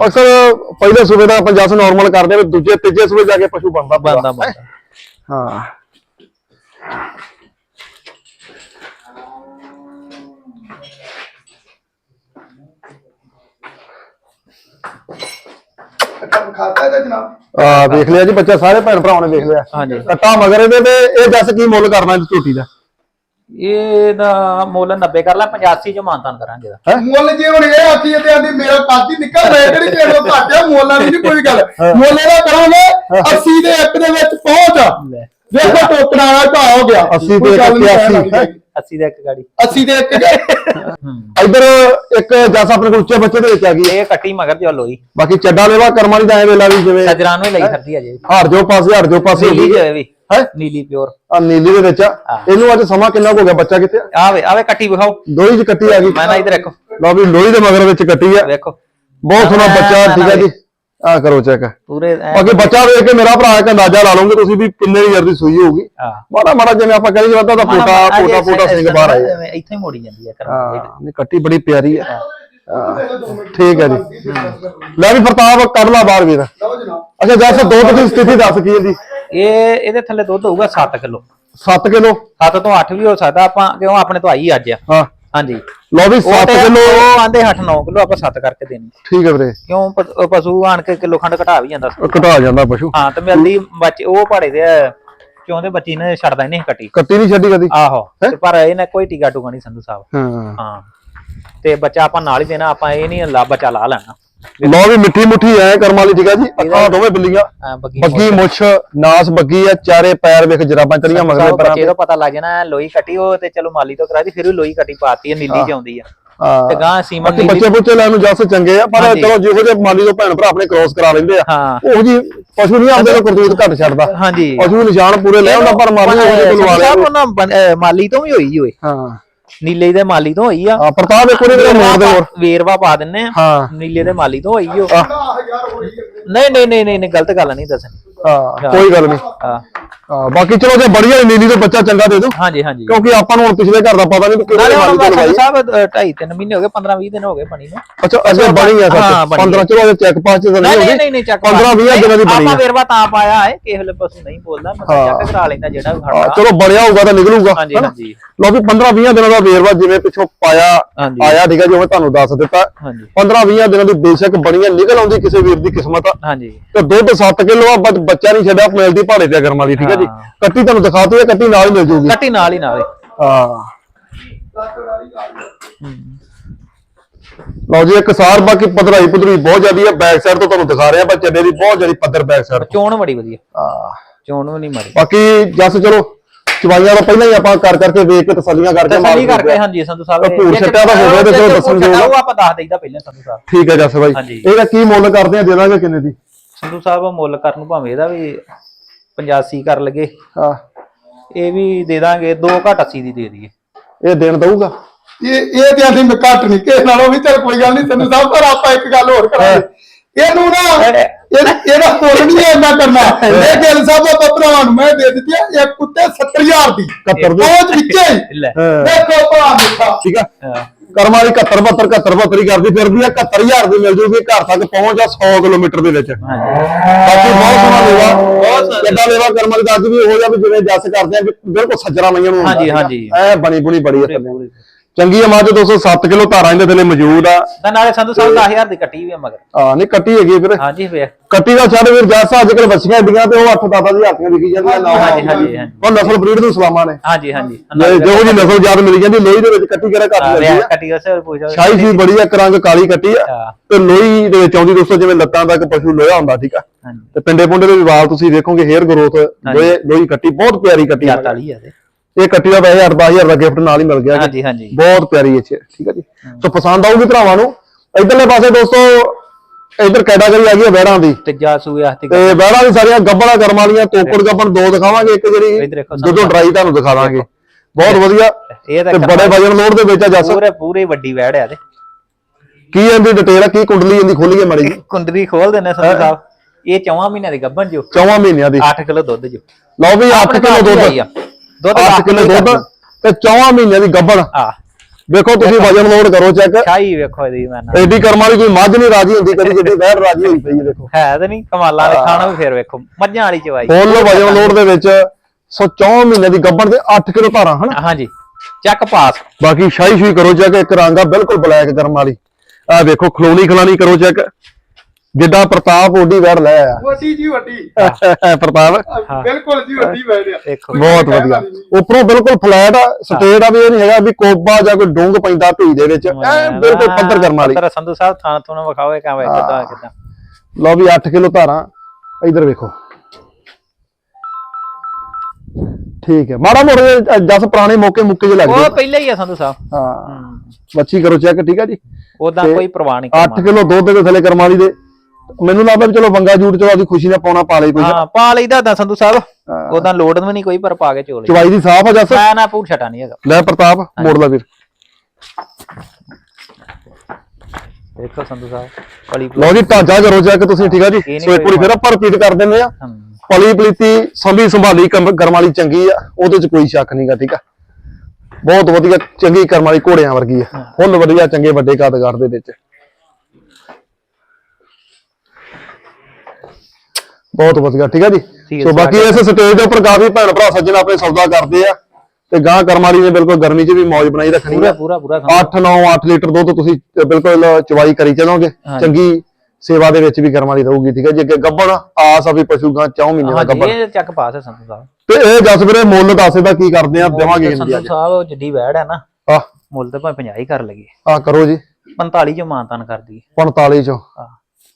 ਅਕਸਰ ਪਹਿਲੇ ਸੂਬੇ ਦਾ ਆਪਾਂ ਜਸ ਨਾਰਮਲ ਕਰਦੇ ਆ ਵੀ ਦੂਜੇ ਤੀਜੇ ਸੂਬੇ ਜਾ ਕੇ ਪਸ਼ੂ ਬਣਦਾ ਪੂਰਾ। ਹਾਂ। ਖਾਤਾ ਹੈ ਜਨਾਬ ਆ ਵੇਖ ਲਿਆ ਜੀ ਬੱਚਾ ਸਾਰੇ ਭੈਣ ਭਰਾਵਾਂ ਨੇ ਵੇਖ ਲਿਆ। ਹਾਂਜੀ। ਕੱਟਾ ਮਗਰ ਇਹਦੇ ਤੇ ਇਹ ਜਸ ਕੀ ਮੁੱਲ ਕਰਨਾ ਇਸ ਝੋਟੀ ਦਾ? ਇਹਦਾ ਮੁੱਲ 90 ਕਰ ਲੈ 85 ਚ ਮਾਨਤਾਨ ਕਰਾਂਗੇ ਇਹਦਾ। ਮੁੱਲ ਜੇ ਹੁਣ ਇਹ ਆਖੀ ਤੇ ਆਂਦੀ ਮੇਰਾ ਕਾਦੀ ਨਿਕਲ ਰਿਹਾ ਕਿਹੜੀ ਕਿਹੜਾ ਘਾਟਿਆ ਮੁੱਲਾਂ ਦੀ ਨਹੀਂ ਕੋਈ ਗੱਲ। ਮੁੱਲ ਇਹਦਾ ਕਰਾਂਗੇ 80 ਦੇ ਇੱਕ ਦੇ ਵਿੱਚ ਪਹੁੰਚ ਦੇਖੋ ਟੋਕਣਾ ਵਾਲਾ ਭਾਅ ਹੋ ਗਿਆ। 80 ਕੋਈ ਤੇ ਗੱਲ ਨਹੀਂ 81 ਕਹਿਣ ਵਾਲੀ। 80 ਦਾ ਇੱਕ ਗਾੜੀ। 80 ਦੇ ਇੱਕ। ਇੱਧਰ ਇੱਕ ਜਸ ਆਪਣੇ ਕੋਲ ਉੱਚੇ ਬੱਚੇ ਦੇ ਵਿੱਚ ਆ ਗਈ। ਇਹ ਕੱਟੀ ਮਗਰ ਜੋ ਲੋਈ ਬਾਕੀ ਚੱਡਾ ਲੈਵਾ ਕਰਮਾਂ ਦੀ ਐ ਵੇਲਾ ਵੀ ਜਿਵੇਂ ਸਜਰਾਂ ਨੂੰ ਹੀ ਲਈ ਫਿਰਦੀ ਹਾਰ ਜੋ ਪਾਸੇ ਹਾਰ ਜੋ ਪਾਸੇ ਹੋ ਗਈ। ਜੇ ਵੀ। ਹੈ? ਨੀਲੀ ਪਿਓਰ। ਆ ਨੀਲੀ ਦੇ ਵਿੱਚ ਆ। ਇਹਨੂੰ ਅੱਜ ਸਮਾਂ ਕਿੰਨਾ ਕੁ ਹੋ ਗਿਆ? ਬੱਚਾ ਕਿੱਥੇ ਆ? ਆਵੇ ਆਵੇ ਕੱਟੀ ਵਿਖਾਓ। ਲੋਹੀ ਚ ਕੱਟੀ ਆ ਗਈ। ਮੈਂ ਨਾ ਇਧਰ ਦੇਖੋ ਲਓ ਵੀ ਲੋਹੀ ਦੇ ਮਗਰ ਵਿੱਚ ਕੱਟੀ ਆ। ਵੇਖੋ। ਬਹੁਤ ਸੋਹਣਾ ਬੱਚਾ ਠੀਕ ਹੈ ਜੀ। ਆ ਕਰੋ ਚੈੱਕ ਪੂਰੇ ਬਾਕੀ ਬੱਚਾ ਵੇਖ ਕੇ ਮੇਰਾ ਭਰਾ ਇੱਕ ਅੰਦਾਜ਼ਾ ਲਾ ਲਓਗੇ ਤੁਸੀਂ ਵੀ ਕਿੰਨੇ ਦੀ ਜਰਦੀ ਸੂਈ ਹੋਊਗੀ। ਮਾੜਾ ਮਾੜਾ ਜਿਵੇਂ ਆਪਾਂ ਕਹਿੰਦੇ ਵੱਧਾ ਤਾਂ ਪੋਟਾ ਪੋਟਾ ਪੋਟਾ ਸਿੰਘ ਬਾਹਰ ਐਵੇਂ ਇੱਥੇ ਹੀ ਮੋੜੀ ਜਾਂਦੀ ਹੈ ਕਰ ਨਹੀਂ ਕੱਟੀ ਬੜੀ ਪਿਆਰੀ ਆ। ਠੀਕ ਹੈ ਜੀ। ਲੈ ਵੀ ਪ੍ਰਤਾਪ ਕੱਢ ਲਾ ਬਾਹਰ ਵੀਰ। ਅੱਛਾ ਜੱਸ ਦੁੱਧ ਦੀ ਸਥਿਤੀ ਦੱਸ ਕੀ ਇਹਦੀ ਇਹ ਇਹਦੇ ਥੱਲੇ ਦੁੱਧ ਹੋਊਗਾ 7 ਕਿਲੋ। 7 ਕਿਲੋ? 7 ਤੋਂ 8 ਵੀ ਹੋ ਸਕਦਾ ਆਪਾਂ ਕਿਉਂ ਆਪਣੇ ਤੋਂ ਆਈ ਅੱਜ ਆ। ਹਾਂ। ਹਾਂਜੀ। ਲਓ ਵੀ 7 ਕਿਲੋ। ਆਂਦੇ 8 9 ਕਿਲੋ ਆਪਾਂ 7 ਕਰਕੇ ਦੇਣੀ। ਠੀਕ ਹੈ ਵੀਰੇ। ਕਿਉਂ ਪਸ਼ੂ ਆਣ ਕੇ ਕਿਲੋ ਖੰਡ ਘਟਾ ਵੀ ਜਾਂਦਾ। ਘਟਾ ਜਾਂਦਾ ਪਸ਼ੂ। ਹਾਂ ਤੇ ਮਿਲਦੀ ਬੱਚੇ ਉਹ ਪਾੜੇ ਦੇ ਚਾਹੁੰਦੇ ਬੱਚੀ ਨੇ ਛੱਡਦਾ ਹੀ ਨਹੀਂ ਕੱਟੀ। ਕੱਟੀ ਨਹੀਂ ਛੱਡੀ ਕਦੀ? ਆਹੋ ਪਰ ਇਹਨੇ ਕੋਈ ਟੀਕਾ ਟੂਕਾ ਨਹੀਂ ਸੰਧੂ ਸਾਹਿਬ। ਹਾਂ। ਹਾਂ। ਤੇ ਬੱਚਾ ਆਪਾਂ ਨਾਲ ਹੀ ਦੇਣਾ ਆਪਾਂ ਇਹ ਨਹੀਂ ਲਾ ਬੱਚਾ ਲਾ ਲੈਣਾ। ਲਓ ਵੀ ਮਿੱਠੀ ਮੁੱਠੀ ਐ ਕਰਮ ਵਾਲੀ ਠੀਕ ਹੈ ਜੀ ਅੱਖਾਂ ਦੋਵੇਂ ਬਿੱਲੀਆਂ। ਐਂ ਬੱਗੀ ਮੁੱਛ। ਨਾਸ ਬੱਗੀ ਆ ਚਾਰੇ ਪੈਰ ਵੇਖ ਜਰਾਬਾਂ ਚੜੀਆਂ ਮਗਲੇ ਪਰਾਂ ਬੱਚੇ ਤੋਂ ਪਤਾ ਲੱਗ ਜਾਣਾ ਲੋਈ ਕੱਟੀ ਉਹ ਤੇ ਚਲੋ ਮਾਲੀ ਤੋਂ ਕਰਾ ਦੀ ਫਿਰ ਵੀ ਲੋਈ ਕੱਟੀ ਪਾਤੀ ਹੈ ਨੀਲੀ ਚ ਆਉਂਦੀ ਆ। ਤੇ ਗਾਂ ਸੀਮਨ ਬਾਕੀ ਨੀਲੀ ਬੱਚੇ ਬੁੱਚੇ ਲੈਣ ਨੂੰ ਜੱਸ ਚੰਗੇ ਆ ਪਰ। ਚਲੋ ਜਿਹੋ ਜਿਹੇ ਮਾਲੀ ਤੋਂ ਭੈਣ ਭਰਾ ਆਪਣੇ ਕ੍ਰੋਸ ਕਰਾ ਲੈਂਦੇ ਆ। ਉਹ ਜੀ ਪਸ਼ੂ ਨਹੀਂ ਆਉਂਦੇ ਕਰਤੂਤ ਘੱਟ ਛੱਡਦਾ। ਹਾਂਜੀ। ਪਸ਼ੂ ਨਿਸ਼ਾਨ ਪੂਰੇ ਲੈ ਆਉਂਦਾ ਪਰ ਮਾਲੀ ਉਹ ਤੋਂ ਵੀ ਹੋਈ ਓਏ। ਹਾਂ। ਨੀਲੇ ਦੇ ਮਾਲੀ ਤੋਂ ਹੋਈ ਆ। ਆ ਪ੍ਰਤਾਪ ਇੱਕ ਵਾਰੀ ਮੇਰਾ ਮੋੜ ਦੇ ਹੋਰ। ਵੇਰਵਾ ਪਾ ਦਿੰਨੇ ਆ। ਹਾਂ। ਨੀਲੇ ਦੇ ਮਾਲੀ ਤੋਂ ਹੋਈ ਹੋਈ ਜਾਂਦੇ ਨਹੀਂ ਨਹੀਂ ਨਹੀਂ ਨਹੀਂ ਗਲਤ ਗੱਲ ਨਹੀਂ ਦੱਸਣੀ। ਹਾਂ ਕੋਈ ਗੱਲ ਨਹੀਂ। ਹਾਂ। ਹਾਂ ਬਾਕੀ ਚਲੋ ਜੇ ਬੜੀਆ ਨੀਲੀ ਤੋਂ ਬੱਚਾ ਚੰਗਾ ਦੇ ਦੋ ਹਾਂਜੀ ਹਾਂਜੀ। ਕਿਉਂਕਿ ਆਪਾਂ ਨੂੰ ਹੁਣ ਪਿਛਲੇ ਘਰ ਦਾ ਪਤਾ ਨਹੀਂ ਕਿਹੜੇ ਮਾਲੀ ਤੋਂ ਲਵਾਈ ਸਾਹਿਬ 2.5 3 ਮਹੀਨੇ ਹੋ ਗਏ 15 20 ਦਿਨ ਹੋ ਗਏ ਬਣੀ ਨੂੰ। ਅੱਛਾ ਅੱਗੇ ਬਣੀ ਆ ਹਾਂ, ਸੱਚ ਬਣੀ 15 ਚਲੋ ਅਜੇ ਚੈੱਕ ਪਾਸ ਚ ਤਾਂ ਨਹੀਂ ਹੋਗੀ ਨਹੀਂ ਨਹੀਂ ਨਹੀਂ ਚੱਕ 15 20 ਦਿਨਾਂ ਦੀ ਬਣੀ ਆਪਾਂ ਵੇਰਵਾ ਤਾਂ ਪਾਇਆ ਹੈ ਕਿਸੇ ਵੇਲੇ ਪਸ਼ੂ ਨਹੀਂ ਬੋਲਦਾ ਮੈਂ ਚੈੱਕ ਕਰਾ ਲੈਂਦਾ ਜਿਹੜਾ ਵੀ ਹਾਂ, ਖੜਦਾ। ਚਲੋ ਬਣਿਆ ਹੋਊਗਾ ਤਾਂ ਨਿਕਲੂਗਾ ਹਾਂਜੀ? ਹਾਂਜੀ। ਲਓ ਵੀ 15 20 ਦਿਨਾਂ ਦਾ ਵੇਰਵਾ ਜਿਵੇਂ ਪਿੱਛੋਂ ਪਾਇਆ। ਆਇਆ ਠੀਕ ਹੈ ਜਿਵੇਂ ਤੁਹਾਨੂੰ ਦੱਸ ਦਿੱਤਾ। ਹਾਂਜੀ। 15 20 ਦਿਨਾਂ ਦੀ ਬੇਸ਼ੱਕ ਬਣੀਆਂ ਨਿਕਲ ਆਉਂਦੀ ਕਿਸੇ ਵੀਰ ਦੀ ਕਿਸਮਤ ਹਾਂਜੀ। ਤੇ ਦੁੱਧ 7 ਕਿਲੋ ਆ ਬਟ ਬੱਚਾ ਨਹੀਂ ਛੱਡਿਆ ਮਿਲਦੀ ਭਾੜੇ ਤੇ ਗਰਮ ਵਾਲੀ ਠੀਕ ਹੈ ਜੀ। ਕੱਟੀ ਤੁਹਾਨੂੰ ਦਿਖਾਤੀ ਹੈ ਕੱਟੀ ਨਾਲ ਹੀ ਮਿਲ ਜੂਗੀ। ਕੱਟੀ ਨਾਲ ਹੀ ਨਾਲ। ਹਾਂ। ਲਓ ਜੀ ਇੱਕ ਸਾਰ ਬਾਕੀ ਪਧਰਾਈ ਪੁਧਰੀ ਬਹੁਤ ਜ਼ਿਆਦੀ ਹੈ ਬੈਕ ਸਾਈਡ ਤੋਂ ਤੁਹਾਨੂੰ ਦਿਖਾ ਰਿਹਾ ਚੱਡੇ ਦੀ ਬਹੁਤ ਜ਼ਿਆਦੀ ਪੱਧਰ ਬੈਕ ਸਾਈਡ ਚੋਣ ਬੜੀ ਵਧੀਆ। ਹਾਂ। ਚੋਣ ਵੀ ਨਹੀਂ ਮਾਰੀ ਬਾਕੀ ਜਸ ਚਲੋ ਚਵਾਈਆਂ ਦਾ ਪਹਿਲਾਂ ਹੀ ਆਪਾਂ ਕਰ ਕਰਕੇ ਵੇਖ ਕੇ ਤਸੱਲੀਆਂ ਕਰਕੇ ਮਾਰ ਤਸੱਲੀ ਕਰਕੇ। ਹਾਂਜੀ ਸੰਧੂ ਸਾਹਿਬ ਤਾਂ ਭੂਰ ਤਾਂ ਹੋਵੇ ਤੇ ਦੱਸਣ ਦਿਓ। ਉਹ ਆਪਾਂ ਦੱਸ ਦੇਈਦਾ ਪਹਿਲਾਂ ਸੰਧੂ ਸਾਹਿਬ। ਠੀਕ ਹੈ ਜਸ ਬਾਈ। ਹਾਂਜੀ। ਇਹਦਾ ਕੀ ਮੁੱਲ ਕਰਦੇ ਆ? ਦੇ ਦਾਂਗੇ ਕਿੰਨੇ ਦੀ? ਸੰਧੂ ਸਾਹਿਬ ਮੁੱਲ ਕਰਨ ਨੂੰ ਭਾਵੇਂ ਇਹਦਾ ਵੀ 85 ਕਰ ਲਗੇ ਹਾਂ। ਇਹ ਵੀ ਦੇ ਦਾਂਗੇ 2 ਘੱਟ 80 ਦੀ ਦੇ ਦਈਏ। ਇਹ ਦੇਣ ਦਊਗਾ? ਇਹ ਇਹ ਤੇ ਅਸੀਂ ਮੈਂ ਘੱਟ ਨਹੀਂ ਕਿਸੇ ਨਾਲੋਂ ਵੀ ਚੱਲ ਕੋਈ ਗੱਲ ਨਹੀਂ ਤੈਨੂੰ ਸਾਹਿਬ ਪਰ ਆਪਾਂ ਇੱਕ ਗੱਲ ਹੋਰ ਕਰਾਂਗੇ। ਇਹਨੂੰ ਨਾ ਇਹ ਇਹਦਾ ਮੁੱਲ ਨਹੀਂ ਇੰਨਾ ਕਰਨਾ। ਇਹ ਗੱਲ ਸਾਹਿਬ ਆਪਾਂ ਭਰਾਵਾਂ ਨੂੰ ਮੈਂ ਦੇ ਦਿੱਤੀ ਆ ਇੱਕ ਕੁੱਤੇ 70000 ਦੀ। 71 ਦੀ। ਪਹੁੰਚ ਵਿੱਚੇ ਲੈ। ਦੇਖੋ ਭਰਾ ਮਿੱਠਾ ਠੀਕ ਆ। ਹਾਂ। ਕਰਮਾਂ ਦੀ 71 72 71 72 ਹੀ ਕਰਦੀ ਫਿਰਦੀ ਆ 71000 ਦੀ ਮਿਲ ਜੂਗੀ ਘਰ ਤੱਕ ਪਹੁੰਚ ਆ 100 ਕਿਲੋਮੀਟਰ ਦੇ ਵਿੱਚ। ਹਾਂਜੀ। ਬਾਕੀ ਬਹੁਤ ਸੋਹਣਾ ਲੇਵਾ ਬਹੁਤ ਸੋਹਣਾ। ਕਿੱਦਾਂ ਲੇਵਾ ਕਰਮਾਂ ਦੀ ਅੱਜ ਵੀ ਹੋ ਜਾ ਵੀ ਜਿਵੇਂ ਜੱਸ ਕਰਦੇ ਆ ਵੀ ਬਿਲਕੁਲ ਸੱਜਰਾ ਮਈਆਂ ਨੂੰ ਹਾਂਜੀ। ਹਾਂਜੀ। ਐ ਬਣੀ ਬੁਣੀ ਬੜੀ ਆ। ਥੱਲੇ। ਚੰਗੀ ਆ ਮੱਝ 207 ਕਿਲੋ ਧਾਰਾਂ ਇਹਦੇ ਥੱਲੇ ਮੌਜੂਦ ਆ। ਤਾਂ ਨਾਲੇ ਸੰਧੂ ਸਾਹਿਬ 10000 ਦੀ ਕੱਟੀ ਵੀ ਆ ਮਗਰ। ਆ ਨਹੀਂ ਕੱਟੀ ਹੈਗੀ ਵੀਰੇ। ਹਾਂਜੀ ਵੇਖ ਕੱਟੀ ਦਾ ਛੱਡ ਵੀਰ ਜੱਸ ਅੱਜ ਕੱਲ ਬੱਚੀਆਂ ਏਡੀਆਂ ਤੇ ਉਹ 8 ਦਾਦਾ ਦੀ ਹਾਥੀਆਂ ਵਿਕੀ ਜਾਂਦੀਆਂ ਨਾ। ਹਾਂਜੀ ਹਾਂਜੀ ਉਹ ਨਸਲ ਬਰੀਡ ਨੂੰ ਸਲਾਮਾਂ ਨੇ। ਹਾਂਜੀ ਹਾਂਜੀ। ਜਿਹੋ ਜੀ ਨਸਲ ਯਾਦ ਮਿਲ ਜਾਂਦੀ ਲੋਹੀ ਦੇ ਵਿੱਚ ਕੱਟੀ ਕਿਹੜਾ ਘੱਟ ਲੱਗਦੀ ਆ? ਕੱਟੀ ਉਸੇ ਪੁੱਛੋ ਸ਼ਾਹੀ ਜੀ ਬੜੀ ਆ ਇੱਕ ਰੰਗ ਕਾਲੀ ਕੱਟੀ ਆ। ਤੇ ਲੋਹੀ ਦੇ ਵਿੱਚ ਆਉਂਦੀ ਦੋਸਤੋ ਜਿਵੇਂ ਲੱਤਾਂ ਤੱਕ ਪਸ਼ੂ ਲੋਹਾ ਹੁੰਦਾ ਠੀਕ ਆ। ਤੇ ਪਿੰਡੇ ਪੁੰਡੇ ਦੇ ਵੀ ਵਾਲ ਤੁਸੀਂ ਵੇਖੋਗੇ ਹੇਅਰ ਗਰੋਥ ਲੋਹੇ ਕੱਟੀ ਬਹੁਤ ਪਿਆਰੀ ਕੱਟੀ ਆ। ਵਾਲੀ ਆ ਇਹ ਕੱਟੀ ਦਾ ਵੈਸੇ 8-10000 ਦਾ ਗਿਫਟ ਨਾਲ ਹੀ ਮਿਲ ਗਿਆ। ਹਾਂਜੀ ਹਾਂਜੀ। ਬਹੁਤ ਪਿਆਰੀ ਹੈ ਜੀ ਠੀਕ ਹੈ ਜੀ। ਸੋ ਪਸੰਦ ਆਊਗੀ ਭਰਾਵਾਂ ਨੂੰ। ਇਧਰਲੇ ਪਾਸੇ ਦੋਸਤੋ ਇਧਰ ਕੈਟਾਗਰੀ ਆ ਗਈ ਹੈ ਵਹਿੜਾਂ ਦੀ। ਤੀਜਾ ਸੂਏ ਹੱਥੀ ਤੇ ਵਹਿੜਾਂ ਦੀ ਸਾਰੀਆਂ ਗੱਬੜਾ ਕਰਮ ਵਾਲੀਆਂ ਤੋਕੜ ਗੱਬਣ ਦੋ ਦਿਖਾਵਾਂਗੇ ਇੱਕ ਜਿਹੜੀ ਦੁੱਧੋਂ ਡਰਾਈ ਤੁਹਾਨੂੰ ਦਿਖਾ ਦਾਂਗੇ। ਬਹੁਤ ਵਧੀਆ। ਇਹ ਤਾਂ ਬੜੇ ਵਜਨ ਲੋਡ ਦੇ ਵਿੱਚ ਆ ਜੱਸ। ਪੂਰੇ ਪੂਰੇ ਵੱਡੀ ਵੈੜ ਆ ਤੇ ਕੀ ਇਹਦੀ ਡਿਟੇਲ ਆ? ਕੀ ਕੁੰਡਲੀ ਇਹਦੀ ਖੋਲੀਏ ਮੜੀ ਕੁੰਦਰੀ ਖੋਲ ਦਿੰਨੇ ਸੰਧੂ ਸਾਹਿਬ। ਇਹ ਚੌਵਾਂ ਮਹੀਨਿਆਂ ਦੀ ਗੱਭਣ ਜੋ। ਚੌਵਾਂ ਮਹੀਨਿਆਂ ਦੀ। 8 ਕਿਲੋ ਦੁੱਧ ਜੋ। ਲਓ ਵੀ 8 ਆਪਣੇ ਕਿਲੋ ਦੁੱਧ। ਆ। ਦੁੱਧ 8 ਕਿਲੋ ਦੁੱਧ ਤੇ ਚੌਵਾਂ ਮਹੀਨਿਆਂ ਦੀ ਗੱਬਣ ਆ। ਵੇਖੋ ਤੁਸੀਂ ਵਜਨ ਲੋਡ ਕਰੋ ਚੈੱਕ ਸ਼ਾਹੀ ਵੇਖੋ ਇਹਦੀ ਮੈਂ ਐਡੀ ਕਰਮ ਵਾਲੀ ਕੋਈ ਮੱਝ ਨਹੀਂ ਰਾਜੀ ਹੁੰਦੀ ਕਦੀ ਜਿੱਡੀ ਵਹਿੜ ਰਾਜੀ ਹੋਈ ਪਈ ਹੈ ਦੇਖੋ। ਹੈ ਤੇ ਨਹੀਂ ਕਮਾਲਾਂ ਦੇ ਖਾਣਾ ਵੀ ਫੇਰ ਵੇਖੋ ਮੱਝਾਂ ਵਾਲੀ ਚਵਾਈ ਫੁੱਲ ਵਜਨ ਲੋਡ ਦੇ ਵਿੱਚ ਸੋ 4 ਮਹੀਨੇ ਦੀ ਗੱਬਣ ਤੇ 8 ਕਿਲੋ ਧਾਰਾਂ ਹਨ? ਹਾਂਜੀ ਚੱਕ ਪਾਸ। ਬਾਕੀ ਸ਼ਾਈ ਸ਼ੂਈ ਕਰੋ ਚੈੱਕ ਇੱਕ ਰੰਗ ਆ ਬਿਲਕੁਲ ਬਲੈਕ ਕਰਮ ਵਾਲੀ। ਆ ਵੇਖੋ ਖਲੋਣੀ ਖਲਾਣੀ ਕਰੋ ਚੈੱਕ ਜਿੱਦਾਂ ਪ੍ਰਤਾਪ ਓਡੀ ਵੜ ਲੈ ਆਇਆ। ਵੱਡੀ ਜੀ ਵੱਡੀ। ਪ੍ਰਤਾਪ? ਬਿਲਕੁਲ ਜੀ ਵੱਡੀ ਬੈਠਿਆ ਦੇਖੋ ਬਹੁਤ ਵਧੀਆ। ਉੱਪਰੋਂ ਬਿਲਕੁਲ ਫਲੈਟ ਆ ਸਟੇਟ ਆ ਵੀ ਇਹ ਨਹੀਂ ਹੈਗਾ ਵੀ ਕੋਬਾ ਜਾਂ ਕੋਈ ਡੂੰਗ ਪੈਂਦਾ ਢੂਈ ਦੇ ਵਿੱਚ। ਐ ਬਿਲਕੁਲ ਪੱਧਰ ਕਰਮ ਵਾਲੀ। ਤੇਰਾ ਸੰਧੂ ਸਾਹਿਬ ਥਾਂ ਤੋਂ ਨਾ ਵਿਖਾਓ ਇਹ ਕਿਵੇਂ ਕਿਦਾਂ ਕਿਦਾਂ? ਲਓ ਵੀ 8 ਕਿਲੋ ਧਾਰਾਂ ਇਧਰ ਵੇਖੋ। ਠੀਕ ਹੈ। ਮਾੜਾ ਮੋੜਾ ਜਸ ਪੁਰਾਣੇ ਮੌਕੇ ਮੁੱਕੇ ਜੇ ਉਹ ਲੱਗਦੇ ਪਹਿਲਾਂ ਹੀ ਆ ਸੰਧੂ ਸਾਹਿਬ। ਹਾਂ। ਬੱਚੀ ਕਰੋ ਚੈੱਕ ਠੀਕ ਹੈ ਜੀ? ਉਦਾਂ ਕੋਈ ਪ੍ਰਵਾਹ ਨਹੀਂ 8 ਕਿਲੋ ਦੁੱਧ ਦੇ ਥੱਲੇ ਕਰਮ ਵਾਲੀ ਦੇ। ਮੈਨੂੰ ਲੱਗਦਾ ਵੀ ਚਲੋ ਬੰਗਾ ਜੂਟ ਚਲੋ ਆਪਦੀ ਖੁਸ਼ੀ ਨਾਲ ਪਾਉਣਾ ਪਾ ਲਈ ਕੋਈ ਹਾਂ ਪਾ ਲਈਦਾ ਤਾਂ ਸੰਧੂ ਸਾਹਿਬ। ਉਦਾਂ ਲੋੜ ਵੀ ਨਹੀਂ ਕੋਈ ਪਰ ਪਾ ਕੇ ਚੋਲੇ ਚਵਾਈ ਦੀ ਸਾਫ਼ ਆ ਜੱਸ। ਮੈਂ ਨਾ ਪੂਰ ਛਟਾ ਨਹੀਂ ਹੈਗਾ। ਲੈ ਪ੍ਰਤਾਪ ਮੋੜ ਲੈ ਵੀਰ। ਦੇਖੋ ਸੰਧੂ ਸਾਹਿਬ ਪਲੀ ਲਓ ਜੀ ਢਾਂਚਾ ਕਰੋ ਚੈੱਕ ਤੁਸੀਂ ਠੀਕ ਆ ਜੀ? ਸੋ ਇੱਕ ਵਾਰੀ ਫਿਰ ਆਪਾਂ ਰਿਪੀਟ ਕਰ ਦਿੰਦੇ ਆ ਪਲੀ ਪਲੀਤੀ ਸੰਭੀ ਸੰਭਾਲੀ ਕਰਮ ਵਾਲੀ ਚੰਗੀ ਆ ਉਹਦੇ ਚ ਕੋਈ ਸ਼ੱਕ ਨਹੀਂਗਾ ਠੀਕ ਆ? ਬਹੁਤ ਵਧੀਆ ਚੰਗੀ ਕਰਮ ਵਾਲੀ ਘੋੜਿਆਂ ਵਰਗੀ ਆ। ਫੁੱਲ ਵਧੀਆ ਚੰਗੇ ਵੱਡੇ ਕਦਗੜ ਦੇ ਵਿੱਚ। ਬਹੁਤ ਵਧੀਆ ਠੀਕ ਆ ਜੀ? ਹੈ, ਸੋ ਬਾਕੀ ਇਸ ਸਟੇਜ ਦੇ ਉੱਪਰ ਕਾਫੀ ਭੈਣ ਭਰਾ ਸੱਜਣ ਆਪਣੇ ਸੌਦਾ ਕਰਦੇ ਆ ਤੇ ਗਾਂ ਕਰਮ ਵਾਲੀ ਨੇ ਬਿਲਕੁਲ ਗਰਮੀ 'ਚ ਵੀ ਮौज ਬਣਾਈ ਰੱਖਣੀ ਆ। ਪੂਰਾ ਪੂਰਾ ਸੰਧੂ 8 9 8 ਲੀਟਰ ਦੁੱਧ ਤੁਸੀਂ ਬਿਲਕੁਲ ਚਵਾਈ ਕਰੀ ਚੱਲੋਗੇ। ਚੰਗੀ ਸੇਵਾ ਦੇ ਵਿੱਚ ਵੀ ਕਰਮ ਵਾਲੀ ਰਹੂਗੀ ਠੀਕ ਹੈ ਜੀ? ਅੱਗੇ ਗੱਬਣ ਆਸ ਆ ਵੀ ਪਸ਼ੂ ਗਾਂ 4 ਮਹੀਨੇ ਦਾ ਗੱਬਣ। ਇਹ ਚੱਕ ਪਾਸ ਹੈ ਸੰਧੂ ਸਾਹਿਬ। ਤੇ ਇਹ ਜਸ ਵੀਰੇ ਮੁੱਲ ਦੱਸ ਦਾ ਕੀ ਕਰਦੇ ਆ? ਦੇਵਾਂਗੇ ਅੱਜ ਸਾਹਿਬ ਉਹ ਜਿੱਡੀ ਵੈੜ ਹੈ ਨਾ ਆ ਮੁੱਲ ਤੇ ਭਾਵੇਂ 50 ਹੀ ਕਰ ਲਈਏ। ਆ ਕਰੋ ਜੀ। 45 ਚ ਮਾਨਤਾਨ ਕਰ ਦਈਏ 45 ਚੋਂ। ਹਾਂ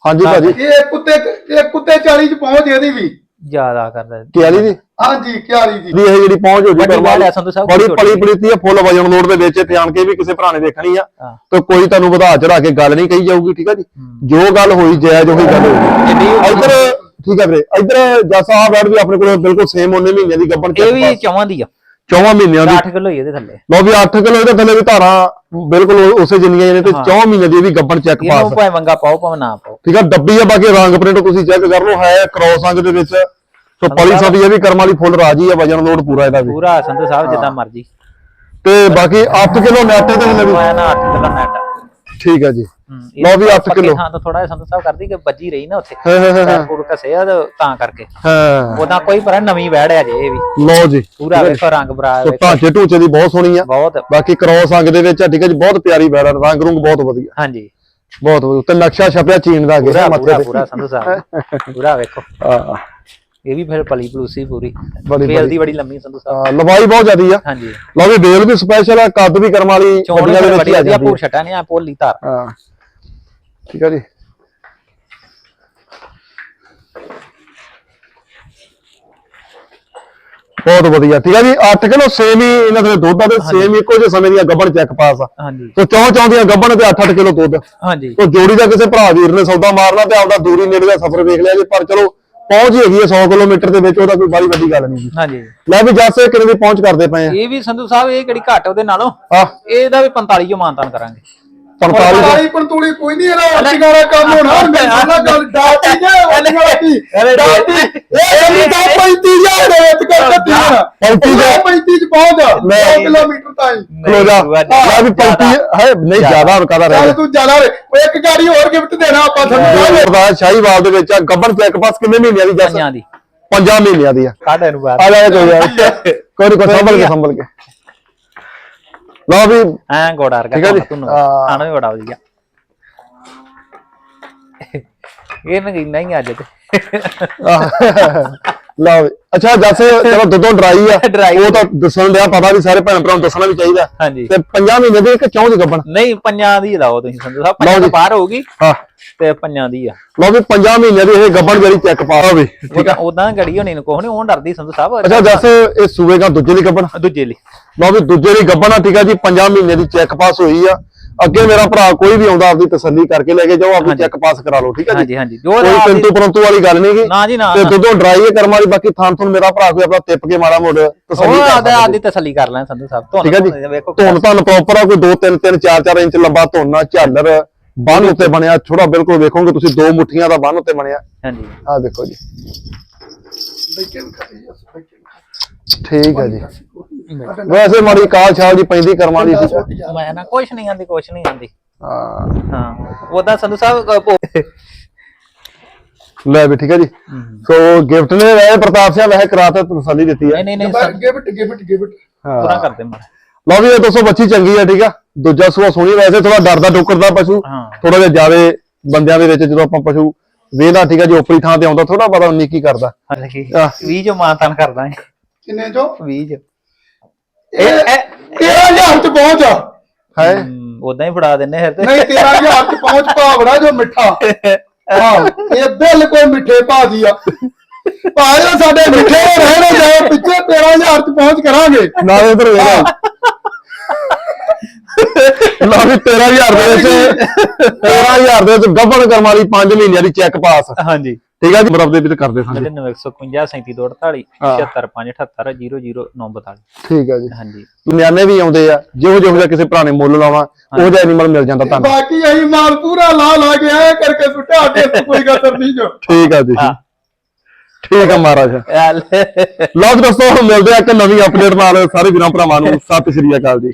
ਹਾਂਜੀ ਭਾਜੀ। ਇਹ ਕੁੱਤੇ ਇਹ ਕੁੱਤੇ 40 ਚ ਪਹੁੰਚ ਇਹਦੀ ਵੀ। ਜ਼ਿਆਦਾ ਕਰਦਾ ਕਿਆਲੀ ਦੀ? ਹਾਂਜੀ 41 ਦੀ। ਦੀ ਇਹ ਜਿਹੜੀ ਪਹੁੰਚ ਹੋ ਜੂ ਵੱਡੀ ਵਾਲੀ ਹੈ ਸੰਧੂ ਸਾਹਿਬ ਬੜੀ ਪਲੀ। ਪਲੀਤੀ ਆ ਫੁੱਲ ਵਜਨ ਲੋਡ ਦੇ ਵਿੱਚ ਤੇ ਆਣ ਕੇ ਵੀ ਕਿਸੇ ਭਰਾ ਨੇ ਦੇਖਣੀ ਆ। ਤੇ ਕੋਈ ਤੁਹਾਨੂੰ ਵਧਾ ਚੜਾ ਕੇ ਗੱਲ ਨਹੀਂ ਕਹੀ ਜਾਊਗੀ ਠੀਕ ਆ ਜੀ? ਜੋ ਗੱਲ ਹੋਈ ਜਾਇਜ਼ ਉਹੀ ਗੱਲ ਹੋਈ। ਇੱਧਰ ਠੀਕ ਆ ਵੀਰੇ ਇੱਧਰ ਜਸ ਆ ਬੈਡ ਵੀ ਆਪਣੇ ਕੋਲ ਬਿਲਕੁਲ ਸੇਮ ਉਹਨੇ ਮਹੀਨੇ ਦੀ ਗੱਬਣ ਇਹ ਵੀ ਚੌਵਾਂ ਦੀ ਆ। 4 ਮਹੀਨਿਆਂ ਦੀ 8 ਕਿਲੋ ਹੀ ਇਹਦੇ ਥੱਲੇ। ਲੋ ਵੀ 8 ਕਿਲੋ ਇਹਦੇ ਥੱਲੇ ਵੀ ਧਾਰਾਂ ਬਿਲਕੁਲ ਉਸੇ ਜਿੰਨੀਆਂ ਨੇ ਤੇ 4 ਮਹੀਨੇ ਦੀ ਵੀ ਗੱਬਣ ਚੈੱਕ ਇਹਨੂੰ ਪਾਸ ਭਾਵੇਂ ਵੰਗਾ ਪਾਓ ਭਾਵੇਂ ਨਾ ਪਾਓ। ਠੀਕ ਆ ਡੱਬੀ ਆ ਬਾਕੀ ਰੰਗ ਪ੍ਰਿੰਟ ਤੁਸੀਂ ਚੈੱਕ ਕਰ ਲਓ ਹੈ ਕ੍ਰੋਸ ਅੰਗ ਦੇ ਵਿੱਚ। ਸੋ ਪਲੀ ਸਾਡੀ ਇਹ ਵੀ ਕਰਮ ਵਾਲੀ ਫੁੱਲ ਰਾਜੀ ਆ ਵਜਨ ਲੋਡ ਪੂਰਾ ਇਹਦਾ ਵੀ। ਪੂਰਾ ਸੰਧੂ ਸਾਹਿਬ ਜਿੱਦਾਂ ਮਰਜ਼ੀ। ਤੇ ਬਾਕੀ 8 ਕਿਲੋ ਨੈਟ ਥੱਲੇ ਵੀ। ਮੈਂ ਨਾ 8 ਕਿਲੋ ਨੈਟ ਠੀਕ ਆ ਜੀ। ਲਓ ਵੀ ਅੱਠ ਪੱਕੇ ਕਿੱਲੋ। ਥਾਂ ਤੋਂ ਥੋੜਾ ਸੰਧੂ ਸਾਹਿਬ ਕਰਦੀ ਕਿ ਵੱਜੀ ਰਹੀ ਨਾ ਉੱਥੇ। ਹਾਂ ਹਾਂ ਹਾਂ ਪੈਰ ਪੂਰ ਕਸੇ ਆ ਤੇ ਕਰਕੇ। ਹਾਂ। ਉਹਦਾ ਕੋਈ ਪਰ ਨਵੀਂ ਵੈੜ ਹੈ ਜੇ ਇਹ ਵੀ। ਲਓ ਜੀ। ਪੂਰਾ ਵੇਖੋ ਰੰਗ ਬਰਾ ਸੋ ਢਾਂਚੇ ਢੂਚੇ ਦੀ ਬਹੁਤ ਸੋਹਣੀ ਆ। ਬਹੁਤ। ਬਾਕੀ ਕ੍ਰੋਸ ਅੰਗ ਦੇ ਵਿੱਚ ਆ ਠੀਕ ਹੈ ਜੀ ਬਹੁਤ ਪਿਆਰੀ ਆ ਰੰਗ ਰੁੰਗ ਬਹੁਤ ਵਧੀਆ। ਹਾਂਜੀ। ਬਹੁਤ ਵਧੀਆ। ਤੇ ਨਕਸ਼ਾ ਛਪਿਆ ਚੀਨ ਦਾ ਅੱਗੇ ਪੂਰਾ ਮੱਥੇ ਪੂਰਾ ਤੇ। ਪੂਰਾ ਸੰਧੂ ਸਾਹਿਬ। ਪੂਰਾ ਵੇਖੋ। ਹਾਂ। ਇਹ ਵੀ ਫਿਰ ਪਲੀ ਪਲੂਸੀ ਪੂਰੀ। ਬੜੀ- ਫੇਲ ਦੀ ਬੜੀ ਲੰਮੀ ਸੰਧੂ ਸਾਹਿਬ। ਹਾਂ, ਲੰਬਾਈ ਬਹੁਤ ਜ਼ਿਆਦੀ ਆ। ਹਾਂਜੀ। ਲਓ ਵੀ ਬੇਲ ਵੀ ਸਪੈਸ਼ਲ ਆ ਕੱਦ ਵੀ ਕਰਮ ਵਾਲੀ ਚੋਣ ਦੇ ਵਿੱਚ ਹੀ ਆ ਪੂਰ ਛਟਾ ਨਹੀਂ ਆ ਪੋਲੀ ਧਾਰ। ਹਾਂ। ਠੀਕ ਆ ਜੀ। ਬਹੁਤ ਵਧੀਆ ਠੀਕ ਆ ਜੀ। 8 ਕਿਲੋ ਸੇਮ ਹੀ ਇਹਨਾਂ ਦੇ ਦੁੱਧ ਤੇ ਸੇਮ ਇੱਕੋ ਜਿਹੇ ਸਮੇਂ ਦੀਆਂ ਗੱਬਣ ਚੈੱਕ ਪਾਸ ਆ। ਹਾਂਜੀ। ਸੋ ਚੌਂ ਚੌਂ ਦੀਆਂ ਗੱਬਣ ਤੇ 8-8 ਕਿਲੋ ਦੁੱਧ। ਹਾਂਜੀ। ਉਹ ਜੋੜੀ ਦਾ ਕਿਸੇ ਭਰਾ ਵੀਰ ਨੇ ਸੌਦਾ ਮਾਰਨਾ ਤੇ ਆਪਦਾ ਦੂਰੀ ਨੇੜੇ ਦਾ ਸਫ਼ਰ ਵੇਖ ਲਿਆ ਜੀ ਪਰ ਚਲੋ ਪਹੁੰਚ ਹੀ ਹੈਗੀ ਹੈ 100 ਕਿਲੋਮੀਟਰ ਦੇ ਵਿੱਚ ਉਹਦਾ ਕੋਈ ਬੜੀ ਵੱਡੀ ਗੱਲ ਨਹੀਂ ਜੀ। ਹਾਂਜੀ। ਲੈ ਵੀ ਜੱਸ ਕਿੰਨੇ ਦੀ ਪਹੁੰਚ ਕਰਦੇ ਪਏ ਆ? ਇਹ ਵੀ ਸੰਧੂ ਸਾਹਿਬ ਇਹ ਕਿਹੜੀ ਘੱਟ ਉਹਦੇ ਨਾਲੋਂ? ਆ ਇਹਦਾ ਵੀ 45 ਜੋ ਮਾਨਤਾਨ ਕਰਾਂਗੇ। 45 45 ਪੰਤੂਲੀ ਕੋਈ ਨਹੀਂ ਇਹਦਾ ਅਰਟੀਗਾਲਾ ਕੰਮ ਹੋਣਾ। ਮੈਂ ਸਾਲਾ ਗੱਲ ਡਾਟੀ ਜੇ ਅਰੇ ਡਾਟੀ। ਇਹ ਨਹੀਂ ਤਾਂ 35000 ਦੇ ਵਿੱਚ ਕਰਕੇ ਤੀਰ 35 ਦੇ 35 ਚ ਪਹੁੰਚ ਮੈਂ- 2 ਕਿਲੋਮੀਟਰ ਤਾਈਂ। ਖਲੋ ਜਾ। ਲੈ ਵੀ 35 ਹੈ ਨਹੀਂ ਜ਼ਿਆਦਾ। ਕਾਦਾ ਰਹਿ ਚੱਲ ਗਿਆ? ਤੂੰ ਵੇ ਉਹ ਇੱਕ ਗਾੜੀ ਹੋਰ ਗਿਫਟ ਦੇਣਾ ਆਪਾਂ ਤੁਹਾਨੂੰ ਜ਼ਬਰਦਸਤ ਸ਼ਾਹੀਵਾਲ ਦੇ ਵਿੱਚ ਆ। ਗੱਬਣ ਚੈੱਕ ਪਾਸ ਕਿੰਨੇ ਮਹੀਨਿਆਂ ਦੀ ਜੱਸ ਪੰਜਾਂ ਦੀ। ਪੰਜਾਂ ਮਹੀਨਿਆਂ ਦੀ ਆ। ਕੱਢ ਇਹਨੂੰ ਬਾਹਰ ਆ ਜਾ ਕੋਈ ਯਾਰ ਕੋਈ ਨੀ, ਕੋਈ ਸੰਭਲ ਕੇ ਸੰਭਲ ਕੇ। ਲਓ ਵੀ ਐ ਗੋੜਾ ਵਰਗਾ ਠੀਕ ਹੈ ਜੀ। ਤੁਹਾਨੂੰ ਹਾਂ। ਖਾਣਾ ਵੀ ਬੜਾ ਵਧੀਆ। ਇਹ ਨਗੀਨਾ ਹੀ ਅੱਜ ਤੇ। ਲਓ ਵੀ। ਅੱਛਾ ਜੱਸ ਚਲੋ ਦੁੱਧੋਂ ਡਰਾਈ ਆ। Dry ਉਹ ਤਾਂ ਦੱਸਣ ਡਿਆ ਪਤਾ ਵੀ ਸਾਰੇ ਭੈਣ ਭਰਾ ਨੂੰ ਦੱਸਣਾ ਵੀ ਚਾਹੀਦਾ। ਹਾਂਜੀ। ਤੇ ਪੰਜਾਂ ਮਹੀਨੇ ਦੀ ਇੱਕ ਚੌਂ ਦੀ ਗੱਬਣ। ਨਹੀਂ ਪੰਜਾਂ ਦੀ ਲਾਓ ਤੁਸੀਂ ਸੰਧੂ ਸਾਹਿਬ ਪੰਜਾਂ ਤੋਂ। ਬਾਹਰ ਹੋਊਗੀ ਹਾਂ। ਤੇ ਪੰਜਾਂ ਦੀ ਆ। ਲਓ ਵੀ ਪੰਜਾਂ ਮਹੀਨੇ ਦੀ ਇਹ ਗੱਬਣ ਜਿਹੜੀ ਚੈੱਕ ਪਾ ਹੋਵੇ ਠੀਕ ਆ। ਉਦਾਂ ਗੜੀ ਹੋਣੀ ਨੂੰ ਉਹ ਡਰਦੀ ਸੰਧੂ ਸਾਹਿਬ। ਅੱਛਾ ਜੱਸ ਇਹ ਸੂਵੇਗਾ ਦੂਜੇ ਦੀ ਗੱਬਣ? ਦੂਜੇ ਲਈ। ਲਓ ਵੀ ਦੂਜੇ ਦੀ ਗੱਬਣ ਆ ਠੀਕ ਆ ਜੀ ਪੰਜਾਂ ਮਹੀਨੇ ਦੀ ਚੈੱਕ ਪਾਸ ਹੋਈ ਆ। ਅੱਗੇ ਮੇਰਾ ਭਰਾ ਕੋਈ ਵੀ ਆਉਂਦਾ ਆਪਦੀ ਤਸੱਲੀ ਕਰਕੇ ਲੈ ਕੇ ਜਾਓ ਆਪਦੀ। ਚੈੱਕ ਪਾਸ ਕਰਾ ਲਓ ਠੀਕ ਆ ਜੀ। ਹਾਂਜੀ ਹਾਂਜੀ। ਜੋ ਕੋਈ ਪਿੰਤੂ ਪਰੰਤੂ ਵਾਲੀ ਗੱਲ ਨਹੀਂ ਗੀ। ਨਾ ਜੀ ਨਾ ਤੇ। ਦੁੱਧੋਂ ਡਰਾਈ ਹੈ ਕਰਮ ਵਾਲੀ ਬਾਕੀ ਥਾਂ ਥੁਣ ਮੇਰਾ ਭਰਾ ਕੋਈ ਆਪਣਾ ਟਿਪ ਕੇ ਮਾੜਾ ਮੋੜ ਤਸੱਲੀ ਕਰ ਆਦਾ ਸਕਦਾ ਆਦੀ ਤਸੱਲੀ ਕਰ ਲੈ ਸੰਧੂ ਸਾਹਿਬ। ਠੀਕ ਹੈ ਤੁਹਾਨੂੰ ਜੀ ਵੇਖੋ ਧੁਨ ਧਨ ਪ੍ਰੋਪਰ ਆ ਕੋਈ 2 3 3 4 4 ਇੰਚ ਲੰਬਾ ਧੁੰਨਾ ਝਾਲਰ ਬੰਨ ਉੱਤੇ ਬਣਿਆ ਥੋੜਾ ਬਿਲਕੁਲ ਵੇਖੋਗੇ ਤੁਸੀਂ ਦੋ ਮੁੱਠੀਆਂ ਦਾ ਬੰਨ ਉੱਤੇ ਬਣਿਆ। ਹਾਂਜੀ। ਆਹ ਦੇਖੋ ਜੀ। ਠੀਕ ਹੈ ਜੀ। ਵੈਸੇ ਮਾੜੀ ਕਾਲ ਛਾਲ ਜੀ ਪੈਂਦੀ ਕਰਮਾਂ ਦੀ ਆ। ਮੈਂ ਨਾ ਕੁਛ ਨਹੀਂ ਆਂਦੀ ਕੁਛ ਨਹੀਂ ਆਂਦੀ। ਹਾਂ। ਹਾਂ ਉਦਾਂ ਸੰਧੂ ਸਾਹਿਬ ਅਹ, ਭੋ- ਲੈ ਵੀ ਠੀਕ ਹੈ ਜੀ। ਸੋ ਗਿਫਟ ਨੇ ਵੈਸੇ ਪ੍ਰਤਾਪ ਸਿੰਘ ਵੈਸੇ ਕਰਾਤਾ ਤਸੱਲੀ ਦਿੱਤੀ ਹੈ। ਨਹੀਂ ਨਹੀਂ ਨਹੀਂ ਸੰਧੂ- ਗਿਫਟ ਗਿਫਟ ਗਿਫਟ। ਹਾਂ। ਪੂਰਾ ਕਰਦੇ ਮਾਰ ਲਓ ਵੀ ਇਹ ਦੋਸਤੋ ਬੱਚੀ ਚੰਗੀ ਆ ਠੀਕ ਆ? ਦੂਜਾ ਸੂਆ ਸੋਹਣੀ ਵੈਸੇ ਥੋੜਾ ਡਰਦਾ ਡੁੱਕਰਦਾ ਪਸ਼ੂ। ਹਾਂ। ਥੋੜਾ ਜਿਹਾ ਜ਼ਿਆਦੇ ਬੰਦਿਆਂ ਦੇ ਵਿੱਚ ਜਦੋਂ ਆਪਾਂ ਪਸ਼ੂ ਵੇਹਦਾ ਠੀਕ ਆ ਜੀ ਉਪਰੀ ਥਾਂ ਤੇ ਆਉਂਦਾ ਥੋੜਾ ਪਤਾ ਉਨੀ ਕੀ ਕਰਦਾ। ਆਹ। 20 ਜੋ ਮਾਨਤਾਨ ਕਰਦਾ ਹੈ ਕਿੰਨੇ ਚੋਂ? 20 ਜੋ ਇਹ 13000 ਚ ਪਹੁੰਚ ਹੈ। ਉਦਾਂ ਹੀ ਫੜਾ ਦਿੰਨੇ ਫਿਰ ਤੇ। ਨਹੀਂ 13000 ਚ ਪਹੁੰਚ ਭਾਵੜਾ ਜੋ ਮਿੱਠਾ। ਹਾਂ ਇਹ ਬਿਲਕੁਲ ਮਿੱਠੇ ਭਾਜੀ ਆ। ਭਾਵੇਂ ਸਾਡੇ ਮਿੱਠੇ ਰਹਿਣੇ ਜਾਏ ਪਿੱਛੇ 13000 ਚ ਪਹੁੰਚ ਕਰਾਂਗੇ। ਨਾਲੇ ਇਧਰ ਵੇਖ ਲਓ ਵੀ 13000 ਦੇ ਵਿੱਚ 13000 ਦੇ ਵਿੱਚ ਗੱਬਣ ਕਰਮ ਵਾਲੀ 5 ਮਹੀਨਿਆਂ ਦੀ ਚੈੱਕ ਪਾਸ। ਹਾਂਜੀ। ਠੀਕ ਆ ਜੀ ਬਰਫ ਦੇ ਵੀ ਤੇ ਕਰਦੇ ਸਾਨੂੰ 9951 3748 ਹਾਂ। 76578 00942 ਠੀਕ ਆ ਜੀ। ਹਾਂਜੀ। ਨਿਆਣੇ ਵੀ ਆਉਂਦੇ ਆ ਜਿਹੋ ਜਿਹੋ ਜਿਹਾ ਕਿਸੇ ਭਰਾ ਨੇ ਮੁੱਲ ਲਾਉਣਾ ਉਹ ਜਿਹਾ ਐਨੀਮਲ ਮਿਲ ਜਾਂਦਾ ਤੁਹਾਨੂੰ। ਬਾਕੀ ਅਸੀਂ ਮਾਲ ਪੂਰਾ ਲਾ ਲਾ ਕੇ ਆਏ ਕਰਕੇ ਸੁੱਟਿਆ ਅੱਗੇ ਕੋਈ ਗਸਰ ਨਹੀਂ ਜੋ। ਠੀਕ ਆ ਜੀ। ਠੀਕ ਆ ਮਹਾਰਾਜ। ਲਓ ਦੋਸਤੋ ਮਿਲਦੇ ਆ ਇੱਕ ਨਵੀਂ ਅਪਡੇਟ ਨਾਲ। ਸਾਰੇ ਵੀਰਾਂ ਭਰਾਵਾਂ ਨੂੰ ਸਤਿ ਸ਼੍ਰੀ ਅਕਾਲ ਜੀ।